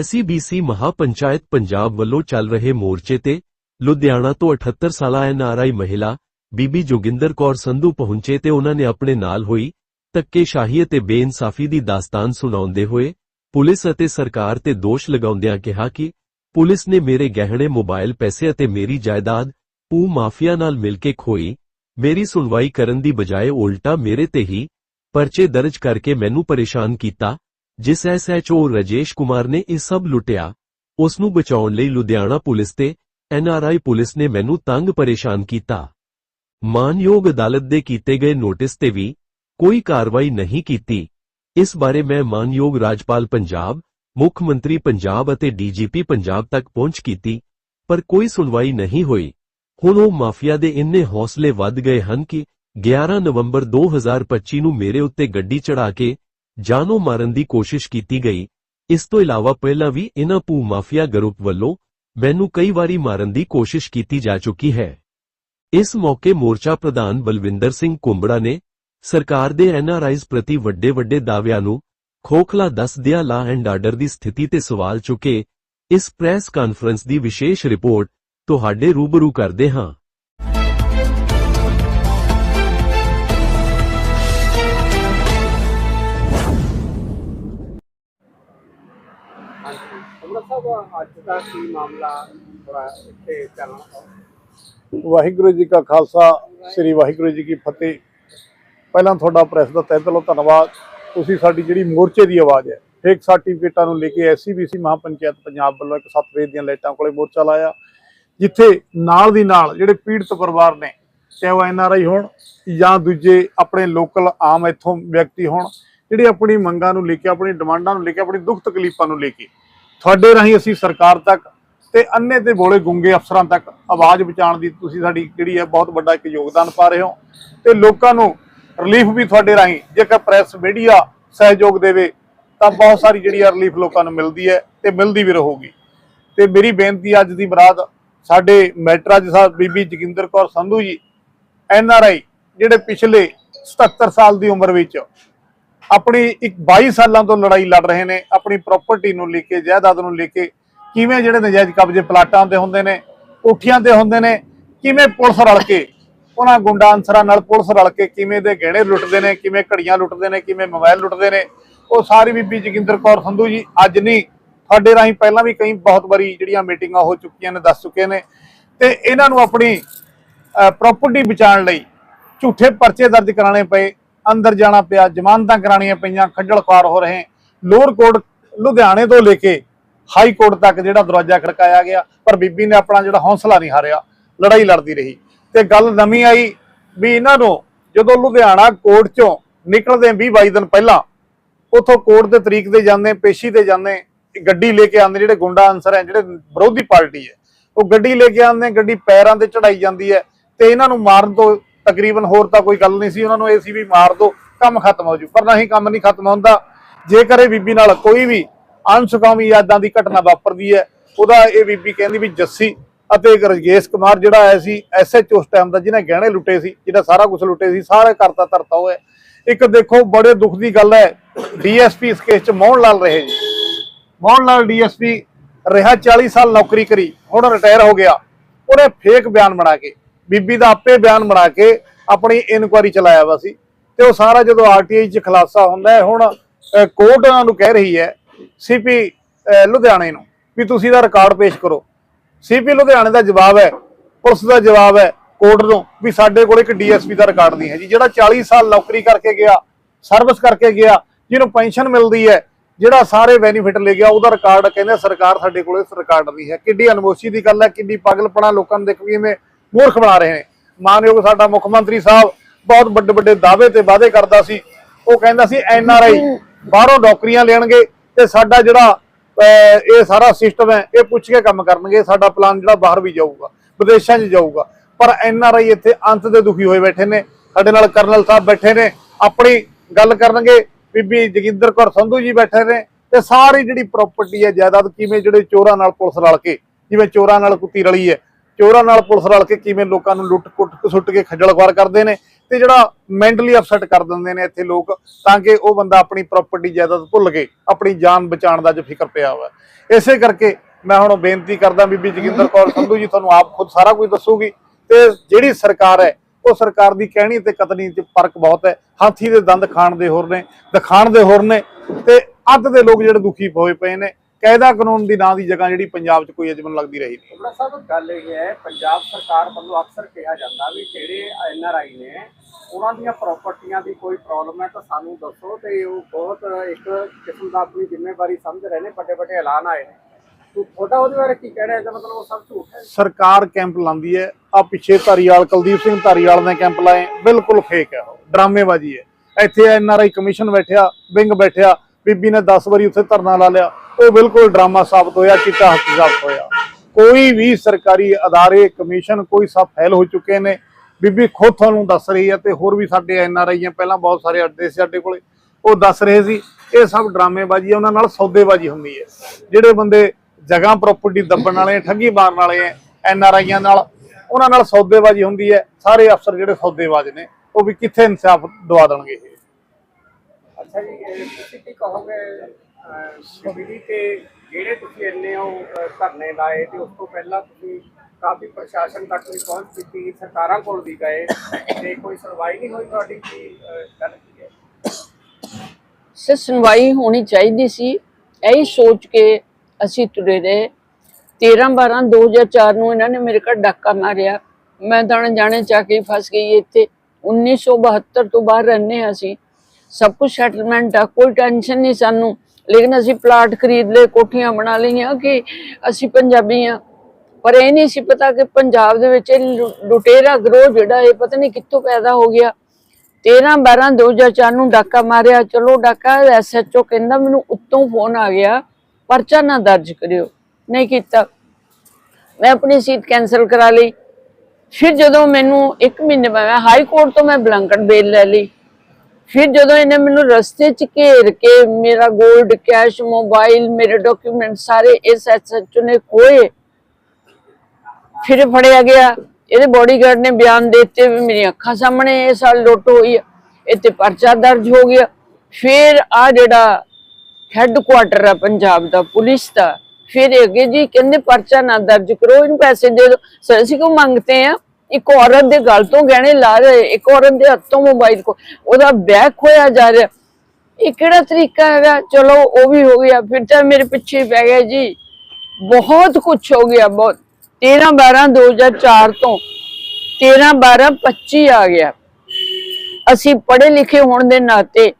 SCBC mahapanchayat Punjab ਵੱਲੋਂ ਚੱਲ ਰਹੇ ਮੋਰਚੇ ਤੇ ਲੁਧਿਆਣਾ ਤੋਂ 78 ਸਾਲਾ ਐਨਆਰਆਈ ਮਹਿਲਾ ਬੀਬੀ ਜੋਗਿੰਦਰ ਕੌਰ ਸੰਧੂ ਪਹੁੰਚੇ ਤੇ ਉਹਨਾਂ ਨੇ ਆਪਣੇ ਨਾਲ ਹੋਈ ਧੱਕੇਸ਼ਾਹੀ ਅਤੇ ਬੇਇਨਸਾਫੀ ਦੀ ਦਾਸਤਾਨ ਸੁਣਾਉਂਦੇ ਹੋਏ ਪੁਲਿਸ ਅਤੇ ਸਰਕਾਰ ਤੇ ਦੋਸ਼ ਲਗਾਉਂਦਿਆਂ ਕਿਹਾ ਕਿ ਪੁਲਿਸ ਨੇ ਮੇਰੇ ਗਹਿਣੇ ਮੋਬਾਈਲ ਪੈਸੇ ਅਤੇ ਮੇਰੀ ਜਾਇਦਾਦ ਪੂ ਮਾਫੀਆ ਨਾਲ ਮਿਲ ਕੇ ਖੋਈ। ਮੇਰੀ ਸੁਣਵਾਈ ਕਰਨ ਦੀ ਬਜਾਏ ਉਲਟਾ ਮੇਰੇ ਤੇ ਹੀ ਪਰਚੇ ਦਰਜ ਕਰਕੇ ਮੈਨੂੰ ਪਰੇਸ਼ਾਨ ਕੀਤਾ। ਜਿਸ ਐਸਐਚਓ ਰਜੇਸ਼ ਕੁਮਾਰ ਨੇ ਇਹ ਸਭ ਲੁੱਟਿਆ ਉਸ ਨੂੰ ਬਚਾਉਣ ਲਈ ਲੁਧਿਆਣਾ ਪੁਲਿਸ ਤੇ ਐਨਆਰਆਈ ਪੁਲਿਸ ਨੇ ਮੈਨੂੰ ਤੰਗ ਪਰੇਸ਼ਾਨ ਕੀਤਾ। ਮਾਨਯੋਗ ਅਦਾਲਤ ਦੇ ਕੀਤੇ ਗਏ ਨੋਟਿਸ ਤੇ ਵੀ ਕੋਈ ਕਾਰਵਾਈ ਨਹੀਂ ਕੀਤੀ। ਇਸ ਬਾਰੇ ਮੈਂ ਮਾਨਯੋਗ ਰਾਜਪਾਲ ਪੰਜਾਬ, ਮੁੱਖ ਮੰਤਰੀ ਪੰਜਾਬ ਅਤੇ ਡੀਜੀਪੀ ਪੰਜਾਬ ਤੱਕ ਪਹੁੰਚ ਕੀਤੀ, ਪਰ ਕੋਈ ਸੁਣਵਾਈ ਨਹੀਂ ਹੋਈ। ਹੁਣ ਉਹ ਮਾਫੀਆ ਦੇ ਇੰਨੇ ਹੌਸਲੇ ਵੱਧ ਗਏ ਹਨ ਕਿ 11 ਨਵੰਬਰ 2025 ਨੂੰ ਮੇਰੇ ਉੱਤੇ ਗੱਡੀ ਚੜਾ ਕੇ ਜਾਨੋਂ ਮਾਰਨ ਦੀ ਕੋਸ਼ਿਸ਼ ਕੀਤੀ ਗਈ। ਇਸ ਤੋਂ ਇਲਾਵਾ ਪਹਿਲਾਂ ਵੀ ਇਹਨਾਂ ਭੂ ਮਾਫੀਆ ਗਰੁੱਪ ਵੱਲੋਂ ਮੈਨੂੰ ਕਈ ਵਾਰੀ ਮਾਰਨ ਦੀ ਕੋਸ਼ਿਸ਼ ਕੀਤੀ ਜਾ ਚੁੱਕੀ ਹੈ। ਇਸ ਮੌਕੇ ਮੋਰਚਾ ਪ੍ਰਧਾਨ ਬਲਵਿੰਦਰ ਸਿੰਘ ਕੁੰਬੜਾ ਨੇ ਸਰਕਾਰ ਦੇ ਐਨਆਰਆਈਜ਼ ਪ੍ਰਤੀ ਵੱਡੇ ਵੱਡੇ ਦਾਅਵਿਆਂ ਨੂੰ ਖੋਖਲਾ ਦੱਸਦਿਆਂ ਲਾ ਐਂਡ ਆਰਡਰ ਦੀ ਸਥਿਤੀ ਤੇ ਸਵਾਲ ਚੁੱਕੇ। ਇਸ ਪ੍ਰੈਸ ਕਾਨਫਰੰਸ ਦੀ ਵਿਸ਼ੇਸ਼ ਰਿਪੋਰਟ ਤੁਹਾਡੇ ਰੂਬਰੂ ਕਰਦੇ ਹਾਂ। ਸਾਹਿਬ ਅੱਜ ਦਾ ਕੀ ਮਾਮਲਾ ਥੋੜਾ ਇੱਥੇ ਚੱਲਣਾ ਵਾਹਿਗੁਰੂ ਜੀ ਕਾ ਖਾਲਸਾ, ਸ੍ਰੀ ਵਾਹਿਗੁਰੂ ਜੀ ਕੀ ਫਤਿਹ। ਪਹਿਲਾਂ ਤੁਹਾਡਾ ਪ੍ਰੈਸ ਦਾ ਤਹਿ ਦਿਲੋਂ ਧੰਨਵਾਦ। ਤੁਸੀਂ ਸਾਡੀ ਜਿਹੜੀ ਮੋਰਚੇ ਦੀ ਆਵਾਜ਼ ਹੈ ਫੇਕ ਸਰਟੀਫਿਕੇਟਾਂ ਨੂੰ ਲੈ ਕੇ ਐਸਸੀਬੀਸੀ ਮਹਾਪੰਚਾਇਤ ਪੰਜਾਬ ਵੱਲੋਂ ਇੱਕ ਸਤਵੇਦ ਦੀਆਂ ਲਾਈਟਾਂ ਕੋਲੇ ਮੋਰਚਾ ਲਾਇਆ, ਜਿੱਥੇ ਨਾਲ ਦੀ ਨਾਲ ਜਿਹੜੇ ਪੀੜਤ ਪਰਿਵਾਰ ਨੇ, ਚਾਹੇ ਉਹ ਐਨਆਰਆਈ ਹੋਣ ਜਾਂ ਦੂਜੇ ਆਪਣੇ ਲੋਕਲ ਆਮ ਇੱਥੋਂ ਵਿਅਕਤੀ ਹੋਣ, ਜਿਹੜੇ ਆਪਣੀ ਮੰਗਾਂ ਨੂੰ ਲੈ ਕੇ, ਆਪਣੀ ਡਿਮਾਂਡਾਂ ਨੂੰ ਲੈ ਕੇ, ਆਪਣੀ ਦੁੱਖ ਤਕਲੀਫਾਂ ਨੂੰ ਲੈ ਕੇ ਤੁਹਾਡੇ ਰਾਹੀਂ ਅਸੀਂ ਸਰਕਾਰ ਤੱਕ ਤੇ ਅੰਨੇ ਤੇ ਬੋਲੇ ਗੁੰਗੇ ਅਫਸਰਾਂ ਤੱਕ ਆਵਾਜ਼ ਪਹੁੰਚਾਉਣ ਦੀ ਤੁਸੀਂ ਸਾਡੀ ਜਿਹੜੀ ਹੈ ਬਹੁਤ ਵੱਡਾ ਇੱਕ ਯੋਗਦਾਨ ਪਾ ਰਹੇ ਹੋ। ਤੇ ਲੋਕਾਂ ਨੂੰ ਰਿਲੀਫ ਵੀ ਤੁਹਾਡੇ ਰਾਹੀਂ, ਜੇਕਰ ਪ੍ਰੈਸ ਮੀਡੀਆ ਸਹਿਯੋਗ ਦੇਵੇ, ਤਾਂ ਬਹੁਤ ਸਾਰੀ ਜਿਹੜੀ ਹੈ ਰਿਲੀਫ ਲੋਕਾਂ ਨੂੰ ਮਿਲਦੀ ਹੈ ਤੇ ਮਿਲਦੀ ਵੀ ਰਹੂਗੀ। ਤੇ ਮੇਰੀ ਬੇਨਤੀ ਅੱਜ ਦੀ ਬਰਾਦ ਸਾਡੇ ਮੈਟਰਾ ਸਾਹਿਬ ਬੀਬੀ ਜਗਿੰਦਰ ਕੌਰ ਸੰਧੂ ਜੀ ਐਨ ਆਰ ਆਈ ਜਿਹੜੇ ਪਿਛਲੇ 77 ਸਾਲ ਦੀ ਉਮਰ ਵਿੱਚ ਆਪਣੀ ਇੱਕ 22 ਸਾਲਾਂ ਤੋਂ ਲੜਾਈ ਲੜ ਰਹੇ ਨੇ, ਆਪਣੀ ਪ੍ਰਾਪਰਟੀ ਨੂੰ ਲੈ ਕੇ, ਜਾਇਦਾਦ ਨੂੰ ਲੈ ਕੇ ਕਿਵੇਂ ਜਿਹੜੇ ਨਜਾਇਜ਼ ਕਬਜ਼ੇ ਪਲਾਟਾਂ ਤੇ ਹੁੰਦੇ ਨੇ, ਕੋਠੀਆਂ ਤੇ ਹੁੰਦੇ ਨੇ, ਕਿਵੇਂ ਪੁਲਿਸ ਰਲ ਕੇ, ਉਹਨਾਂ ਗੁੰਡਾ ਅਨਸਰਾਂ ਨਾਲ ਪੁਲਿਸ ਰਲ ਕੇ ਕਿਵੇਂ ਦੇ ਗਹਿਣੇ ਲੁੱਟਦੇ ਨੇ, ਕਿਵੇਂ ਘੜੀਆਂ ਲੁੱਟਦੇ ਨੇ, ਕਿਵੇਂ ਮੋਬਾਈਲ ਲੁੱਟਦੇ ਨੇ, ਉਹ ਸਾਰੀ ਬੀਬੀ ਜੋਗਿੰਦਰ ਕੌਰ ਸੰਧੂ ਜੀ ਅੱਜ ਨਹੀਂ, ਤੁਹਾਡੇ ਰਾਹੀਂ ਪਹਿਲਾਂ ਵੀ ਕਈ ਬਹੁਤ ਵਾਰੀ ਜਿਹੜੀਆਂ ਮੀਟਿੰਗਾਂ ਹੋ ਚੁੱਕੀਆਂ ਨੇ, ਦੱਸ ਚੁੱਕੇ ਨੇ, ਤੇ ਇਹਨਾਂ ਨੂੰ ਆਪਣੀ ਪ੍ਰਾਪਰਟੀ ਬਚਾਉਣ ਲਈ ਝੂਠੇ ਪਰਚੇ ਦਰਜ ਕਰਾਣੇ ਪਏ ਅੰਦਰ ਜਾਣਾ ਪਿਆ, ਜ਼ਮਾਨਤਾਂ ਕਰਾਣੀਆਂ ਪਈਆਂ, ਖੱਜਲ ਖੁਆਰ ਹੋ ਰਹੇ। ਲੋਅਰ ਕੋਰਟ ਲੁਧਿਆਣੇ ਤੋਂ ਲੈ ਕੇ ਹਾਈ ਕੋਰਟ ਤੱਕ ਜਿਹੜਾ ਦਰਵਾਜ਼ਾ ਖੜਕਾਇਆ ਗਿਆ, ਪਰ ਬੀਬੀ ਨੇ ਆਪਣਾ ਜਿਹੜਾ ਹੌਸਲਾ ਨਹੀਂ ਹਾਰਿਆ, ਲੜਾਈ ਲੜਦੀ ਰਹੀ। ਤੇ ਗੱਲ ਨਵੀਂ ਆਈ ਵੀ ਇਹਨਾਂ ਨੂੰ ਜਦੋਂ ਲੁਧਿਆਣਾ ਕੋਰਟ ਚੋਂ ਨਿਕਲਦੇ 20 22 ਦਿਨ ਪਹਿਲਾਂ, ਉਥੋਂ ਕੋਰਟ ਦੇ ਤਰੀਕ ਤੇ ਜਾਂਦੇ, ਪੇਸ਼ੀ ਤੇ ਜਾਂਦੇ ਗੱਡੀ ਲੈ ਕੇ ਆਉਂਦੇ, ਜਿਹੜੇ ਗੁੰਡਾ ਅਨਸਰ ਹੈ, ਜਿਹੜੇ ਵਿਰੋਧੀ ਪਾਰਟੀ ਹੈ, ਉਹ ਗੱਡੀ ਲੈ ਕੇ ਆਉਂਦੇ, ਗੱਡੀ ਪੈਰਾਂ ਤੇ ਚੜਾਈ ਜਾਂਦੀ ਹੈ, ਤੇ ਇਹਨਾਂ ਨੂੰ ਮਾਰਨ ਤੋਂ ਤਕਰੀਬਨ ਹੋਰ ਤਾਂ ਕੋਈ ਗੱਲ ਨਹੀਂ ਸੀ, ਉਹਨਾਂ ਨੂੰ ਇਹ ਸੀ ਵੀ ਮਾਰ ਦੋ, ਕੰਮ ਖਤਮ ਹੋ ਜੂ। ਪਰ ਨਹੀਂ, ਕੰਮ ਨਹੀਂ ਖਤਮ ਹੁੰਦਾ। ਜੇਕਰ ਇਹ ਬੀਬੀ ਨਾਲ ਕੋਈ ਵੀ ਅਣਸੁਖਾਵੀ ਯਾਦਾਂ ਦੀ ਘਟਨਾ ਵਾਪਰਦੀ ਹੈ, ਉਹਦਾ ਇਹ ਬੀਬੀ ਕਹਿੰਦੀ ਵੀ ਜੱਸੀ ਅਤੇ ਇੱਕ ਰਜੇਸ਼ ਕੁਮਾਰ ਜਿਹੜਾ ਆਇਆ ਸੀ ਐਸਐਚ ਉਸ ਟਾਈਮ ਦਾ, ਜਿਹਨੇ ਗਹਿਣੇ ਲੁੱਟੇ ਸੀ ਜਿਹੜਾ ਸਾਰਾ ਕੁਝ ਲੁੱਟੇ ਸੀ, ਸਾਰੇ ਕਰਤਾ ਧਰਤਾ ਹੋਇਆ। ਇੱਕ ਦੇਖੋ, ਬੜੇ ਦੁੱਖ ਦੀ ਗੱਲ ਹੈ ਡੀਐਸਪੀ ਇਸ ਕੇਸ ਚ ਮੋਹਨ ਲਾਲ ਰਹੇ ਜੀ। ਮੋਹਨ ਲਾਲ ਡੀਐਸਪੀ ਰਿਹਾ 40 ਸਾਲ ਨੌਕਰੀ ਕਰੀ, ਹੁਣ ਰਿਟਾਇਰ ਹੋ ਗਿਆ। ਉਹਨੇ ਫੇਕ ਬਿਆਨ ਬਣਾ ਕੇ ਬੀਬੀ ਦਾ ਆਪੇ ਬਿਆਨ ਬਣਾ ਕੇ ਆਪਣੀ ਇਨਕੁਆਰੀ ਚਲਾਇਆ ਵਾ ਸੀ। ਤੇ ਉਹ ਸਾਰਾ ਜਦੋਂ ਆਰਟੀਆਈ ਚ ਖੁਲਾਸਾ ਹੁੰਦਾ ਹੈ, ਹੁਣ ਕੋਰਟ ਉਹਨਾਂ ਨੂੰ ਕਹਿ ਰਹੀ ਹੈ ਸੀਪੀ ਲੁਧਿਆਣੇ ਨੂੰ ਵੀ ਤੁਸੀਂ ਇਹਦਾ ਰਿਕਾਰਡ ਪੇਸ਼ ਕਰੋ। ਸੀਪੀ ਲੁਧਿਆਣੇ ਦਾ ਜਵਾਬ ਹੈ, ਪੁਲਿਸ ਦਾ ਜਵਾਬ ਹੈ ਕੋਰਟ ਨੂੰ ਵੀ ਸਾਡੇ ਕੋਲ ਇੱਕ ਡੀਐਸਪੀ ਦਾ ਰਿਕਾਰਡ ਨਹੀਂ ਹੈ ਜੀ, ਜਿਹੜਾ 40 ਸਾਲ ਨੌਕਰੀ ਕਰਕੇ ਗਿਆ, ਸਰਵਿਸ ਕਰਕੇ ਗਿਆ, ਜਿਹਨੂੰ ਪੈਨਸ਼ਨ ਮਿਲਦੀ ਹੈ, ਜਿਹੜਾ ਸਾਰੇ ਬੈਨੀਫਿਟ ਲੈ ਗਿਆ, ਉਹਦਾ ਰਿਕਾਰਡ ਕਹਿੰਦੇ ਸਰਕਾਰ ਸਾਡੇ ਕੋਲ ਇਸ ਰਿਕਾਰਡ ਨਹੀਂ ਹੈ। ਕਿੱਡੀ ਅਨਮੋਸ਼ੀ ਦੀ ਗੱਲ ਹੈ, ਕਿੱਡੀ ਪਾਗਲਪਣਾ ਲੋਕਾਂ ਨੂੰ ਦੇਖੋ ਕਿਵੇਂ ਮੂਰਖ ਬਣਾ ਰਹੇ ਨੇ। ਮਾਨਯੋਗ ਸਾਡਾ ਮੁੱਖ ਮੰਤਰੀ ਸਾਹਿਬ ਬਹੁਤ ਵੱਡੇ ਵੱਡੇ ਦਾਅਵੇ ਤੇ ਵਾਅਦੇ ਕਰਦਾ ਸੀ। ਉਹ ਕਹਿੰਦਾ ਸੀ ਐਨ ਆਰ ਆਈ ਬਾਹਰੋਂ ਨੌਕਰੀਆਂ ਲੈਣਗੇ ਤੇ ਸਾਡਾ ਜਿਹੜਾ ਅਹ, ਇਹ ਸਾਰਾ ਸਿਸਟਮ ਹੈ ਇਹ ਪੁੱਛ ਕੇ ਕੰਮ ਕਰਨਗੇ। ਸਾਡਾ ਪਲਾਨ ਜਿਹੜਾ ਬਾਹਰ ਵੀ ਜਾਊਗਾ ਵਿਦੇਸ਼ਾਂ 'ਚ ਜਾਊਗਾ। ਪਰ ਐਨ ਆਰ ਆਈ ਇੱਥੇ ਅੰਤ ਦੇ ਦੁਖੀ ਹੋਏ ਬੈਠੇ ਨੇ। ਸਾਡੇ ਨਾਲ ਕਰਨਲ ਸਾਹਿਬ ਬੈਠੇ ਨੇ। ਆਪਣੀ ਗੱਲ ਕਰਨਗੇ ਬੀਬੀ ਜਗਿੰਦਰ ਕੌਰ ਸੰਧੂ ਜੀ ਬੈਠੇ ਨੇ ਤੇ ਸਾਰੀ ਜਿਹੜੀ ਪ੍ਰਾਪਰਟੀ ਹੈ ਜਾਇਦਾਦ ਕਿਵੇਂ ਜਿਹੜੇ ਚੋਰਾਂ ਨਾਲ ਪੁਲਿਸ ਰਲ ਕੇ ਜਿਵੇਂ ਚੋਰਾਂ ਨਾਲ ਕੁੱਤੀ ਰਲੀ ਹੈ ਚੋਰਾਂ ਨਾਲ ਪੁਲਿਸ ਰਲ ਕੇ ਕਿਵੇਂ ਲੋਕਾਂ ਨੂੰ ਲੁੱਟ ਕੁੱਟ ਸੁੱਟ ਕੇ ਖੱਜਲ ਖੁਆਰ ਕਰਦੇ ਨੇ ਤੇ ਜਿਹੜਾ ਮੈਂਟਲੀ ਅਪਸੈਟ ਕਰ ਦਿੰਦੇ ਨੇ ਇੱਥੇ ਲੋਕ ਤਾਂ ਕਿ ਉਹ ਬੰਦਾ ਆਪਣੀ ਪ੍ਰਾਪਰਟੀ ਜਾਇਦਾਦ ਭੁੱਲ ਕੇ ਆਪਣੀ ਜਾਨ ਬਚਾਉਣ ਦਾ ਜੋ ਫਿਕਰ ਪਿਆ ਹੋਇਆ। ਇਸੇ ਕਰਕੇ ਮੈਂ ਹੁਣ ਬੇਨਤੀ ਕਰਦਾ ਬੀਬੀ ਜੋਗਿੰਦਰ ਕੌਰ ਸੰਧੂ ਜੀ, ਤੁਹਾਨੂੰ ਆਪ ਖੁਦ ਸਾਰਾ ਕੁਝ ਦੱਸੂਗੀ ਤੇ ਜਿਹੜੀ ਸਰਕਾਰ ਹੈ, ਉਹ ਸਰਕਾਰ ਦੀ ਕਹਿਣੀ ਤੇ ਕਤਨੀ ਚ ਫ਼ਰਕ ਬਹੁਤ ਹੈ। ਹਾਥੀ ਦੇ ਦੰਦ ਖਾਣ ਦੇ ਹੋਰ ਨੇ, ਦਿਖਾਣ ਦੇ ਹੋਰ ਨੇ ਤੇ ਅੱਧ ਦੇ ਲੋਕ ਜਿਹੜੇ ਦੁਖੀ ਹੋਏ ਪਏ ਨੇ ਕਾਇਦਾ ਕਾਨੂੰਨ ਦੀ ਨਾਂ ਦੀ ਜਗ੍ਹਾ ਜਿਹੜੀ ਪੰਜਾਬ 'ਚ ਕੋਈ ਅਜਮਨ ਲੱਗਦੀ ਰਹੀ ਨਹੀਂ। ਬੜਾ ਸਾਹਿਬ ਗੱਲ ਇਹ ਹੈ ਪੰਜਾਬ ਸਰਕਾਰ ਵੱਲੋਂ ਅਕਸਰ ਕਿਹਾ ਜਾਂਦਾ ਵੀ ਜਿਹੜੇ ਐਨਆਰਆਈ ਨੇ ਉਹਨਾਂ ਦੀਆਂ ਪ੍ਰਾਪਰਟੀਆਂ ਦੀ ਕੋਈ ਪ੍ਰੋਬਲਮ ਹੈ ਤਾਂ ਸਾਨੂੰ ਦੱਸੋ ਤੇ ਉਹ ਬਹੁਤ ਇੱਕ ਕਿਸਮ ਦਾ ਆਪਣੀ ਜ਼ਿੰਮੇਵਾਰੀ ਸਮਝ ਰਹੇ ਨੇ ਵੱਡੇ ਵੱਡੇ ਐਲਾਨ ਆਏ ਨੇ। ਤੂੰ ਤੁਹਾਡਾ ਉਹਦੇ ਬਾਰੇ ਕੀ ਕਹਿਣਾ ਹੈ? ਮਤਲਬ ਉਹ ਸਭ ਝੂਠ ਹੈ। ਸਰਕਾਰ ਕੈਂਪ ਲਾਉਂਦੀ ਹੈ ਆ ਪਿੱਛੇ ਧਾਰੀਵਾਲ ਕੁਲਦੀਪ ਸਿੰਘ ਧਾਰੀਵਾਲ ਨੇ ਕੈਂਪ ਲਾਏ ਬਿਲਕੁਲ ਫੇਕ ਹੈ ਉਹ, ਡਰਾਮੇਬਾਜ਼ੀ ਹੈ। ਇੱਥੇ ਐਨਆਰਆਈ ਕਮਿਸ਼ਨ ਬੈਠਿਆ ਵਿੰਗ ਬੈਠਿਆ ਬੀਬੀ ਨੇ 10 ਵਾਰੀ ਉੱਥੇ ਧਰਨਾ ਲਾ ਲਿਆ। ਉਹ ਬਿਲਕੁਲ ਡਰਾਮਾ ਸਾਬਤ ਹੋਇਆ, ਚਿੱਟਾ ਹੱਥ ਸਾਬਤ ਹੋਇਆ। ਕੋਈ ਵੀ ਸਰਕਾਰੀ ਅਦਾਰੇ, ਕਮਿਸ਼ਨ, ਕੋਈ ਸਭ ਫੈਲ ਹੋ ਚੁੱਕੇ ਨੇ। ਬੀਬੀ ਖੁਦ ਤੁਹਾਨੂੰ ਦੱਸ ਰਹੀ ਹੈ ਤੇ ਹੋਰ ਵੀ ਸਾਡੇ ਐੱਨ ਆਰ ਆਈਆਂ ਪਹਿਲਾਂ ਬਹੁਤ ਸਾਰੇ ਅੱਡੇ ਸੀ ਸਾਡੇ ਕੋਲੇ। ਉਹ ਦੱਸ ਰਹੇ ਸੀ, ਇਹ ਸਭ ਡਰਾਮੇਬਾਜ਼ੀ ਉਹਨਾਂ ਨਾਲ ਸੌਦੇਬਾਜ਼ੀ ਹੁੰਦੀ ਹੈ। ਜਿਹੜੇ ਬੰਦੇ ਜਗ੍ਹਾ ਪ੍ਰਾਪਰਟੀ ਦੱਬਣ ਵਾਲੇ ਠੱਗੀ ਮਾਰਨ ਵਾਲੇ ਐਨ ਆਰ ਆਈਆਂ ਨਾਲ, ਉਹਨਾਂ ਨਾਲ ਸੌਦੇਬਾਜ਼ੀ ਹੁੰਦੀ ਹੈ। ਸਾਰੇ ਅਫਸਰ ਜਿਹੜੇ ਸੌਦੇਬਾਜ਼ ਨੇ, ਉਹ ਵੀ ਕਿੱਥੇ ਇਨਸਾਫ ਦਵਾ ਦੇਣਗੇ ਇਹ? ਅੱਛਾ ਜੀ ਇਹ ਤੁਸੀਂ ਕੀ ਕਹੋਗੇ ਸ਼ਿਵਰੀ ਤੇ ਜਿਹੜੇ ਤੁਸੀਂ ਇੰਨੇ ਉਹ ਅਹ, ਧਰਨੇ ਲਾਏ ਤੇ ਉਸ ਤੋਂ ਪਹਿਲਾਂ ਤੁਸੀਂ ਕਾਫੀ ਪ੍ਰਸ਼ਾਸਨ ਤੱਕ ਵੀ ਪਹੁੰਚ ਕੀਤੀ ਸਰਕਾਰਾਂ ਕੋਲ ਵੀ ਗਏ ਤੇ ਕੋਈ ਸੁਣਵਾਈ ਨਹੀਂ ਹੋਈ ਤੁਹਾਡੀ ਕੀ ਅਹ, ਗੱਲ ਕੀ ਹੈ? ਸੇ ਸੁਣਵਾਈ ਹੋਣੀ ਚਾਹੀਦੀ ਸੀ। ਇਹੀ ਸੋਚ ਕੇ ਅਸੀਂ ਤੁਰੇ ਰਹੇ। 13 12 2004 ਨੂੰ ਇਹਨਾਂ ਨੇ ਮੇਰੇ ਘਰ ਡਾਕਾ ਮਾਰਿਆ। ਮੈਂ ਤਾਂ ਜਾਣੇ ਚਾ ਕੇ ਹੀ ਫਸ ਗਈ ਇੱਥੇ। 1972 ਤੋਂ ਬਾਹਰ ਰਹਿੰਦੇ ਹਾਂ ਅਸੀਂ। ਸਭ ਕੁਝ ਸੈਟਲਮੈਂਟ ਆ, ਕੋਈ ਟੈਨਸ਼ਨ ਨਹੀਂ ਸਾਨੂੰ। ਲੇਕਿਨ ਅਸੀਂ ਪਲਾਟ ਖਰੀਦ ਲਏ, ਕੋਠੀਆਂ ਬਣਾ ਲਈਆਂ ਕਿ ਅਸੀਂ ਪੰਜਾਬੀ ਆ। ਪਰ ਇਹ ਨਹੀਂ ਸੀ ਪਤਾ ਕਿ ਪੰਜਾਬ ਦੇ ਵਿੱਚ ਇਹ ਲੁ- ਲੁਟੇਰਾ ਗਰੋਹ ਜਿਹੜਾ, ਇਹ ਪਤਾ ਨਹੀਂ ਕਿੱਥੋਂ ਪੈਦਾ ਹੋ ਗਿਆ। 13 12 2004 ਨੂੰ ਡਾਕਾ ਮਾਰਿਆ। ਚਲੋ ਡਾਕਾ ਐਸਐਚਓ ਕਹਿੰਦਾ, ਮੈਨੂੰ ਉੱਤੋਂ ਫੋਨ ਆ ਗਿਆ। ਪਰਚਾ ਨਾ ਦਰਜ ਕਰਿਓ। ਨਹੀਂ ਕੀਤਾ। ਮੈਂ ਆਪਣੀ ਸੀਟ ਕੈਨਸਲ ਕਰਾ ਲਈ। ਫਿਰ ਜਦੋਂ ਮੈਨੂੰ 1 ਮਹੀਨੇ ਬਾਅਦ ਹਾਈ ਕੋਰਟ ਤੋਂ ਮੈਂ ਬਲੰਕਟ ਬੇਲ ਲੈ ਲਈ। ਫਿਰ ਜਦੋਂ ਇਹਨੇ ਮੈਨੂੰ ਰਸਤੇ 'ਚ ਘੇਰ ਕੇ ਮੇਰਾ 골ਡ ਕੈਸ਼ ਮੋਬਾਈਲ ਮੇਰੇ ਡਾਕੂਮੈਂਟ ਸਾਰੇ ਇਸ ਐਸਐਚਓ ਨੇ ਖੋਏ। ਫਿਰ ਫੜਿਆ ਗਿਆ। ਇਹਦੇ ਬੋਡੀਗਾਰਡ ਨੇ ਬਿਆਨ ਦੇ ਦਿੱਤੇ ਵੀ ਮੇਰੀਆਂ ਅੱਖਾਂ ਸਾਹਮਣੇ ਇਹ ਸਾਲ ਲੁੱਟ ਹੋਈ ਆ। ਇੱਥੇ ਪਰਚਾ ਦਰਜ ਹੋ ਗਿਆ। ਫਿਰ ਆ ਜਿਹੜਾ ਹੈੱਡਕੁਆਟਰ ਆ ਪੰਜਾਬ ਦਾ, ਪੁਲਿਸ ਦਾ, ਫਿਰ ਅੱਗੇ ਜੀ ਕਹਿੰਦੇ ਪਰਚਾ ਨਾ ਦਰਜ ਕਰੋ, ਇਹਨੂੰ ਪੈਸੇ ਦੇ ਦਿਓ। ਸਰ, ਅਸੀਂ ਕੋ ਮੰਗਤੇ ਆ? ਇੱਕ ਔਰਤ ਦੇ ਗਲ ਤੋਂ ਗਹਿਣੇ ਲਾ ਰਹੇ, ਇੱਕ ਔਰਤ ਦੇ ਹੱਥੋਂ ਮੋਬਾਈਲ ਕੋ ਉਹਦਾ ਬੈਗ ਖੋਇਆ ਜਾ ਰਿਹਾ। ਇਹ ਕਿਹੜਾ ਤਰੀਕਾ ਹੈਗਾ? ਚਲੋ, ਉਹ ਵੀ ਹੋ ਗਿਆ। ਫਿਰ ਤਾਂ ਮੇਰੇ ਪਿੱਛੇ ਪੈ ਗਿਆ ਜੀ। ਬਹੁਤ ਕੁਝ ਹੋ ਗਿਆ, ਬਹੁਤ। 13 12 2004 ਤੋਂ 13 12 25 ਆ ਗਿਆ। ਅਸੀਂ ਪੜ੍ਹੇ ਲਿਖੇ ਹੋਣ ਦੇ ਨਾਤੇ